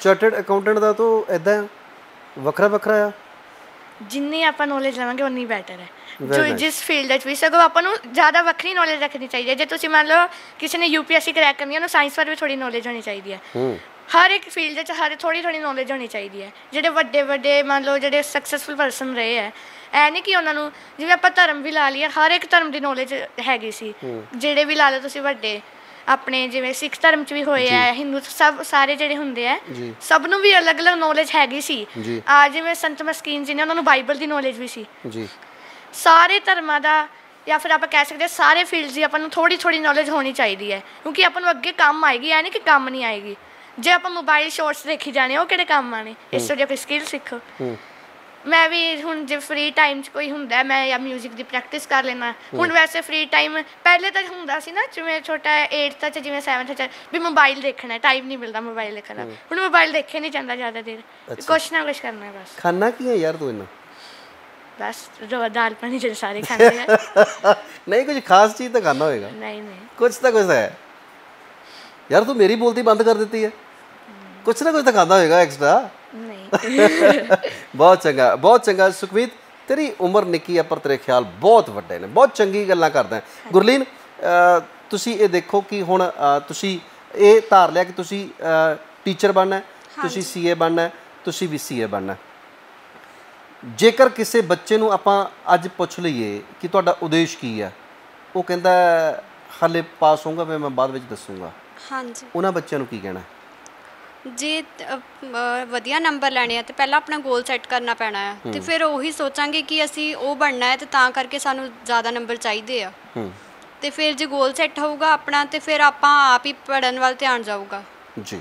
ਚਾਰਟਰਡ ਅਕਾਊਂਟੈਂਟ ਦਾ ਤਾਂ ਇਦਾਂ ਵੱਖਰਾ ਵੱਖਰਾ ਆ? ਜਿੰਨੀ ਆਪਾਂ ਨੌਲੇਜ ਲਵਾਂਗੇ ਉਨੀ ਬੈਟਰ ਹੈ। ਜੋ. ਜਿਸ ਫੀਲਡ ਵਿੱਚ ਵੀ ਸਗੋਂ ਆਪਾਂ ਨੂੰ ਜ਼ਿਆਦਾ ਵੱਖਰੀ ਨੌਲੇਜ ਰੱਖਣੀ ਚਾਹੀਦੀ ਹੈ ਜੇ ਤੁਸੀਂ ਮੰਨ ਲਓ ਕਿਸੇ ਨੇ ਯੂਪੀਐਸਸੀ ਕਰੈਕ ਕਰਨੀ ਹੈ ਉਹਨੂੰ ਸਾਇੰਸ ਬਾਰੇ ਵੀ ਥੋੜੀ ਨੌਲੇਜ ਹੋਣੀ ਚਾਹੀਦੀ ਹੈ ਹਰ ਇੱਕ ਫੀਲਡ ਵਿੱਚ ਹਰ ਥੋੜੀ ਥੋੜੀ ਨੌਲੇਜ ਹੋਣੀ ਚਾਹੀਦੀ ਹੈ ਜਿਹੜੇ ਵੱਡੇ ਵੱਡੇ ਮੰਨ ਲਓ ਜਿਹੜੇ ਸਕਸੈਸਫੁਲ ਪਰਸਨ ਰਹੇ ਹੈ ਐ ਨਹੀਂ ਕਿ ਉਹਨਾਂ ਨੂੰ ਜਿਵੇਂ ਆਪਾਂ ਧਰਮ ਵੀ ਲਾ ਲਈਏ ਹਰ ਇੱਕ ਧਰਮ ਦੀ ਨੌਲੇਜ ਹੈਗੀ ਸੀ ਜਿਹੜੇ ਵੀ ਲਾ ਲਓ ਤੁਸੀਂ ਵੱਡੇ ਆਪਣੇ ਜਿਵੇਂ ਸਿੱਖ ਧਰਮ ਚ ਵੀ ਹੋਏ ਆ ਹਿੰਦੂ ਸਭ ਸਾਰੇ ਜਿਹੜੇ ਹੁੰਦੇ ਆ। ਸਭ ਨੂੰ ਵੀ ਅਲੱਗ-ਅਲੱਗ ਨੌਲੇਜ ਹੈਗੀ ਸੀ। ਆ ਜਿਵੇਂ ਸੰਤ ਮਸਕੀਨ ਜੀ ਨੇ ਉਹਨਾਂ ਨੂੰ ਬਾਈਬਲ ਦੀ ਨੌਲੇਜ ਵੀ ਸੀ ਸਾਰੇ ਧਰਮਾਂ ਦਾ ਜਾਂ ਫਿਰ ਆਪਾਂ ਕਹਿ ਸਕਦੇ ਹਾਂ ਸਾਰੇ ਫੀਲਡਸ ਦੀ ਆਪਾਂ ਨੂੰ ਥੋੜੀ ਥੋੜੀ ਨੌਲੇਜ ਹੋਣੀ ਚਾਹੀਦੀ ਹੈ ਕਿਉਂਕਿ ਆਪਾਂ ਨੂੰ ਅੱਗੇ ਕੰਮ ਆਏਗੀ ਐ ਨਹੀਂ ਕਿ ਕੰਮ ਨਹੀਂ ਆਏਗੀ। ਜੇ ਆਪਾਂ ਮੋਬਾਈਲ ਸ਼ਾਰਟਸ ਦੇਖੀ ਜਾਣੇ ਉਹ ਕਿਹੜੇ ਕੰਮ ਆਣੇ ਇਸ ਤੋਂ ਜੇ ਕੋਈ ਸਕਿੱਲ ਸਿੱਖੋ। ਮੈਂ ਵੀ ਹੁਣ ਜੇ ਫ੍ਰੀ ਟਾਈਮ 'ਚ ਕੋਈ ਹੁੰਦਾ ਮੈਂ ਜਾਂ 뮤직 ਦੀ ਪ੍ਰੈਕਟਿਸ ਕਰ ਲੈਣਾ ਹੁਣ ਵੈਸੇ ਫ੍ਰੀ ਟਾਈਮ ਪਹਿਲੇ ਤਾਂ ਹੁੰਦਾ ਸੀ ਨਾ ਜਿਵੇਂ ਛੋਟਾ 8th ਚ ਜਿਵੇਂ 7th ਚ ਵੀ ਮੋਬਾਈਲ ਦੇਖਣਾ ਟਾਈਮ ਨਹੀਂ ਮਿਲਦਾ ਮੋਬਾਈਲ ਦੇਖਣ ਹੁਣ ਮੋਬਾਈਲ ਦੇਖੇ ਨਹੀਂ ਜਾਂਦਾ ਜ਼ਿਆਦਾ ਦੇਰ। ਕੁਛ ਨਾ ਕੁਛ ਕਰਨਾ ਬਸ। ਖਾਣਾ ਕੀ ਹੈ ਯਾਰ ਤੂੰ ਇਹਨਾਂ ਬਸ ਦਾਲ ਪਾਣੀ ਜਿਹੜੇ ਸਾਰੇ ਖਾਂਦੇ ਆ। ਨਹੀਂ ਕੁਝ ਖਾਸ ਚੀਜ਼ ਤਾਂ ਖਾਣਾ ਹੋਏਗਾ। ਨਹੀਂ ਨਹੀਂ। ਕੁਝ ਤਾਂ ਕੁਝ ਹੈ। ਯਾਰ ਤੂੰ ਮੇਰੀ ਬੋਲਤੀ ਬੰਦ ਕਰ ਦਿੱਤੀ ਹੈ। ਕੁਛ ਨਾ ਕੁਝ ਤਾਂ ਖਾਂਦਾ ਹੋਏਗਾ ਐਕਸਟਰਾ ਨਹੀਂ। ਬਹੁਤ ਚੰਗਾ ਬਹੁਤ ਚੰਗਾ। ਸੁਖਮੀਤ ਤੇਰੀ ਉਮਰ ਨਿੱਕੀ ਆ ਪਰ ਤੇਰੇ ਖਿਆਲ ਬਹੁਤ ਵੱਡੇ ਨੇ। ਬਹੁਤ ਚੰਗੀ ਗੱਲਾਂ ਕਰਦਾ। ਗੁਰਲੀਨ ਤੁਸੀਂ ਇਹ ਦੇਖੋ ਕਿ ਹੁਣ ਤੁਸੀਂ ਇਹ ਧਾਰ ਲਿਆ ਕਿ ਤੁਸੀਂ ਟੀਚਰ ਬਣਨਾ ਤੁਸੀਂ ਸੀਏ ਬਣਨਾ ਤੁਸੀਂ ਵੀ ਸੀਏ ਬਣਨਾ। ਜੇਕਰ ਕਿਸੇ ਬੱਚੇ ਨੂੰ ਆਪਾਂ ਅੱਜ ਪੁੱਛ ਲਈਏ ਕਿ ਤੁਹਾਡਾ ਉਦੇਸ਼ ਕੀ ਹੈ ਉਹ ਕਹਿੰਦਾ ਹੈ, ਹਾਲੇ ਪਾਸ ਹੋਊਂਗਾ ਫਿਰ ਮੈਂ ਬਾਅਦ ਵਿੱਚ ਦੱਸੂਗਾ। ਹਾਂਜੀ। ਉਹਨਾਂ ਬੱਚਿਆਂ ਨੂੰ ਕੀ ਕਹਿਣਾ ਹੈ? ਜੇ ਵਧੀਆ ਨੰਬਰ ਲੈਣੇ ਆ ਤੇ ਪਹਿਲਾਂ ਆਪਣਾ ਗੋਲ ਸੈੱਟ ਕਰਨਾ ਪੈਣਾ ਆ ਤੇ ਫਿਰ ਉਹੀ ਸੋਚਾਂਗੇ ਕਿ ਅਸੀਂ ਉਹ ਬਣਨਾ ਹੈ ਤੇ ਤਾਂ ਕਰਕੇ ਸਾਨੂੰ ਜ਼ਿਆਦਾ ਨੰਬਰ ਚਾਹੀਦੇ ਆ। ਹੂੰ। ਤੇ ਫਿਰ ਜੇ ਗੋਲ ਸੈੱਟ ਹੋਊਗਾ ਆਪਣਾ ਤੇ ਫਿਰ ਆਪਾਂ ਆਪ ਹੀ ਪੜਨ ਵੱਲ ਧਿਆਨ ਜਾਊਗਾ। ਜੀ।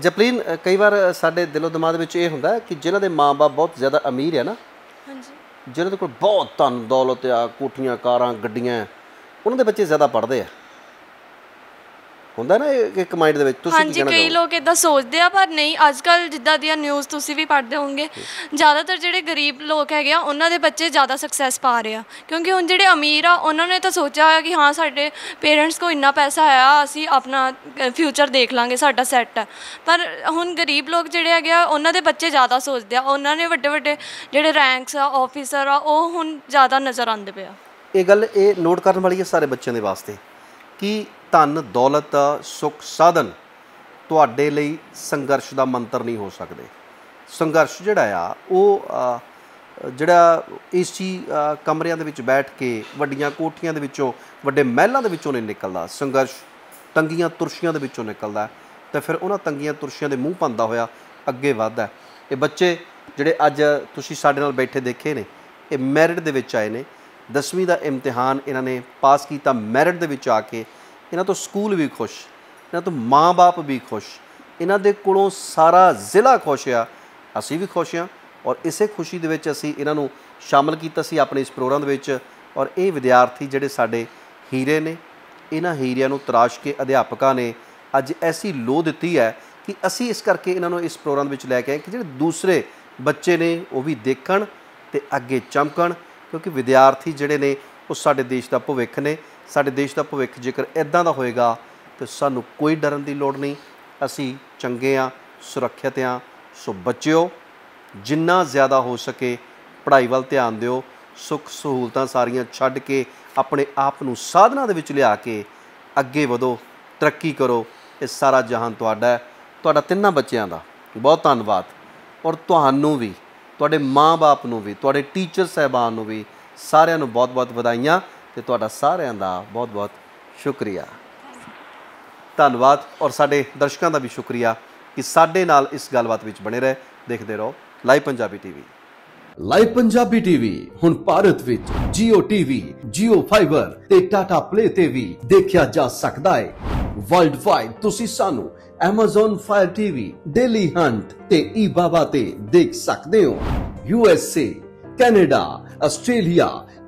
ਜਪਲੀਨ ਕਈ ਵਾਰ ਸਾਡੇ ਦਿਲੋਂ ਦਿਮਾਗ ਦੇ ਵਿੱਚ ਇਹ ਹੁੰਦਾ ਕਿ ਜਿਨ੍ਹਾਂ ਦੇ ਮਾਪੇ ਬਹੁਤ ਜ਼ਿਆਦਾ ਅਮੀਰ ਹੈ ਨਾ ਹਾਂਜੀ। ਜਿਨ੍ਹਾਂ ਦੇ ਕੋਲ ਬਹੁਤ ਧਨ ਦੌਲਤ ਆ ਕੋਠੀਆਂ ਕਾਰਾਂ ਗੱਡੀਆਂ ਉਹਨਾਂ ਦੇ ਬੱਚੇ ਜ਼ਿਆਦਾ ਪੜ੍ਹਦੇ ਆ। ਹੁੰਦਾ ਨਾ ਇੱਕ ਮਾਈਂਡ ਦੇ ਵਿੱਚ ਤੁਸੀਂ ਕੀ ਹਾਂਜੀ ਕਹਿਣਾ ਕਈ ਲੋਕ ਇਦਾਂ ਸੋਚਦੇ ਆ ਪਰ ਨਹੀਂ ਅੱਜ ਕੱਲ ਜਿੱਦਾਂ ਦੀਆਂ ਨਿਊਜ਼ ਤੁਸੀਂ ਵੀ ਪੜ੍ਹਦੇ ਹੋਵੋਗੇ ਜ਼ਿਆਦਾਤਰ ਜਿਹੜੇ ਗਰੀਬ ਲੋਕ ਹੈਗੇ ਆ ਉਹਨਾਂ ਦੇ ਬੱਚੇ ਜ਼ਿਆਦਾ ਸਕਸੈਸ ਪਾ ਰਹੇ ਆ। ਕਿਉਂਕਿ ਹੁਣ ਜਿਹੜੇ ਅਮੀਰ ਆ ਉਹਨਾਂ ਨੇ ਤਾਂ ਸੋਚਿਆ ਹੋਇਆ ਕਿ ਹਾਂ ਸਾਡੇ ਪੇਰੈਂਟਸ ਕੋ ਇੰਨਾ ਪੈਸਾ ਆਇਆ ਅਸੀਂ ਆਪਣਾ ਫਿਊਚਰ ਦੇਖ ਲਾਂਗੇ ਸਾਡਾ ਸੈੱਟ ਹੈ। ਪਰ ਹੁਣ ਗਰੀਬ ਲੋਕ ਜਿਹੜੇ ਹੈਗੇ ਆ ਉਹਨਾਂ ਦੇ ਬੱਚੇ ਜ਼ਿਆਦਾ ਸੋਚਦੇ ਆ। ਉਹਨਾਂ ਨੇ ਵੱਡੇ ਵੱਡੇ ਜਿਹੜੇ ਰੈਂਕਸ ਆ ਆਫੀਸਰ ਆ ਉਹ ਹੁਣ ਜ਼ਿਆਦਾ ਨਜ਼ਰ ਆਉਂਦੇ ਪਿਆ ਇਹ ਗੱਲ ਇਹ ਨੋਟ ਕਰਨ ਵਾਲੀ ਹੈ ਸਾਰੇ ਬੱਚਿਆਂ ਦੇ ਵਾਸਤੇ ਕਿ ਧਨ ਦੌਲਤ ਸੁੱਖ ਸਾਧਨ ਤੁਹਾਡੇ ਲਈ ਸੰਘਰਸ਼ ਦਾ ਮੰਤਰ ਨਹੀਂ ਹੋ ਸਕਦੇ। ਸੰਘਰਸ਼ ਜਿਹੜਾ ਆ ਉਹ ਅ, ਜਿਹੜਾ ਏਸੀ ਕਮਰਿਆਂ ਦੇ ਵਿੱਚ ਬੈਠ ਕੇ ਵੱਡੀਆਂ ਕੋਠੀਆਂ ਦੇ ਵਿੱਚੋਂ ਵੱਡੇ ਮਹਿਲਾਂ ਦੇ ਵਿੱਚੋਂ ਨਹੀਂ ਨਿਕਲਦਾ। ਸੰਘਰਸ਼ ਤੰਗੀਆਂ ਤੁਰਸ਼ੀਆਂ ਦੇ ਵਿੱਚੋਂ ਨਿਕਲਦਾ ਹੈ। ਤੇ ਫਿਰ ਉਹਨਾਂ ਤੰਗੀਆਂ ਤੁਰਸ਼ੀਆਂ ਦੇ ਮੂੰਹ ਪੰਦਾ ਹੋਇਆ ਅੱਗੇ ਵੱਧਦਾ ਇਹ ਬੱਚੇ ਜਿਹੜੇ ਅੱਜ ਤੁਸੀਂ ਸਾਡੇ ਨਾਲ ਬੈਠੇ ਦੇਖੇ ਨੇ ਇਹ ਮੈਰਿਟ ਦੇ ਵਿੱਚ ਆਏ ਨੇ। 10ਵੀਂ ਦਾ ਇਮਤਿਹਾਨ ਇਹਨਾਂ ਨੇ ਪਾਸ ਕੀਤਾ ਮੈਰਿਟ ਦੇ ਵਿੱਚ ਆ ਕੇ ਇਹਨਾਂ ਤੋਂ ਸਕੂਲ ਵੀ ਖੁਸ਼, ਇਹਨਾਂ ਤੋਂ ਮਾਂ-ਬਾਪ ਵੀ ਖੁਸ਼, ਇਹਨਾਂ ਦੇ ਕੋਲੋਂ ਸਾਰਾ ਜ਼ਿਲ੍ਹਾ ਖੁਸ਼ ਆ, ਅਸੀਂ ਵੀ ਖੁਸ਼ ਆ ਔਰ ਇਸੇ ਖੁਸ਼ੀ ਦੇ ਵਿੱਚ ਅਸੀਂ ਇਹਨਾਂ ਨੂੰ ਸ਼ਾਮਲ ਕੀਤਾ ਸੀ ਆਪਣੇ ਇਸ ਪ੍ਰੋਗਰਾਮ ਦੇ ਵਿੱਚ ਔਰ ਇਹ ਵਿਦਿਆਰਥੀ ਜਿਹੜੇ ਸਾਡੇ ਹੀਰੇ ਨੇ, ਇਹਨਾਂ ਹੀਰਿਆਂ ਨੂੰ ਤਰਾਸ਼ ਕੇ ਅਧਿਆਪਕਾਂ ਨੇ ਅੱਜ ਐਸੀ ਲੋ ਦਿੱਤੀ ਹੈ ਕਿ ਅਸੀਂ ਇਸ ਕਰਕੇ ਇਹਨਾਂ ਨੂੰ ਇਸ ਪ੍ਰੋਗਰਾਮ ਵਿੱਚ ਲੈ ਕੇ ਆਏ ਕਿ ਜਿਹੜੇ ਦੂਸਰੇ ਬੱਚੇ ਨੇ ਉਹ ਵੀ ਦੇਖਣ ਤੇ ਅੱਗੇ ਚਮਕਣ ਕਿਉਂਕਿ ਵਿਦਿਆਰਥੀ ਜਿਹੜੇ ਨੇ ਉਹ ਸਾਡੇ ਦੇਸ਼ ਦਾ ਭਵਿੱਖ ਨੇ ਸਾਡੇ ਦੇਸ਼ ਦਾ ਭਵਿੱਖ ਜੇਕਰ ਇਦਾਂ ਦਾ ਹੋਏਗਾ, ਤੇ ਸਾਨੂੰ ਕੋਈ ਡਰਨ ਦੀ ਲੋੜ ਨਹੀਂ। ਅਸੀਂ ਚੰਗੇ ਆ ਸੁਰੱਖਿਅਤ ਆ ਸੋ ਬੱਚਿਓ, ਜਿੰਨਾ ਜ਼ਿਆਦਾ ਹੋ ਸਕੇ ਪੜ੍ਹਾਈ ਵੱਲ ਧਿਆਨ ਦਿਓ, ਸੁੱਖ ਸਹੂਲਤਾਂ ਸਾਰੀਆਂ ਛੱਡ ਕੇ ਆਪਣੇ ਆਪ ਨੂੰ ਸਾਧਨਾ ਦੇ ਵਿੱਚ ਲਿਆ ਕੇ ਅੱਗੇ ਵਧੋ, ਤਰੱਕੀ ਕਰੋ, ਇਹ ਸਾਰਾ ਜਹਾਨ ਤੁਹਾਡਾ ਹੈ। ਤੁਹਾਡਾ ਤਿੰਨਾਂ ਬੱਚਿਆਂ ਦਾ ਬਹੁਤ ਧੰਨਵਾਦ। ਔਰ ਤੁਹਾਨੂੰ ਵੀ, ਤੁਹਾਡੇ ਮਾਂ-ਬਾਪ ਨੂੰ ਵੀ, ਤੁਹਾਡੇ ਟੀਚਰ ਸਹਿਬਾਨ ਨੂੰ ਵੀ ਸਾਰਿਆਂ ਨੂੰ ਬਹੁਤ-ਬਹੁਤ ਵਧਾਈਆਂ। ਤੇ ਤੁਹਾਡਾ ਸਾਰਿਆਂ ਦਾ ਬਹੁਤ-ਬਹੁਤ ਸ਼ੁਕਰੀਆ। ਧੰਨਵਾਦ ਔਰ ਸਾਡੇ ਦਰਸ਼ਕਾਂ ਦਾ ਵੀ ਸ਼ੁਕਰੀਆ ਕਿ ਸਾਡੇ ਨਾਲ ਇਸ ਗੱਲਬਾਤ ਵਿੱਚ ਬਣੇ ਰਹੇ। ਦੇਖਦੇ ਰਹੋ live Punjabi TV. Live Punjabi TV ਹੁਣ ਭਾਰਤ ਵਿੱਚ Jio TV, Jio Fiber ਤੇ Tata Play ਤੇ ਵੀ ਦੇਖਿਆ ਜਾ ਸਕਦਾ ਹੈ। ਵਰਲਡ ਵਾਈਡ ਤੁਸੀਂ ਸਾਨੂੰ Amazon Fire TV, Daily Hunt ਤੇ eBaba ਤੇ ਦੇਖ ਸਕਦੇ ਹੋ। USA, Canada, Australia,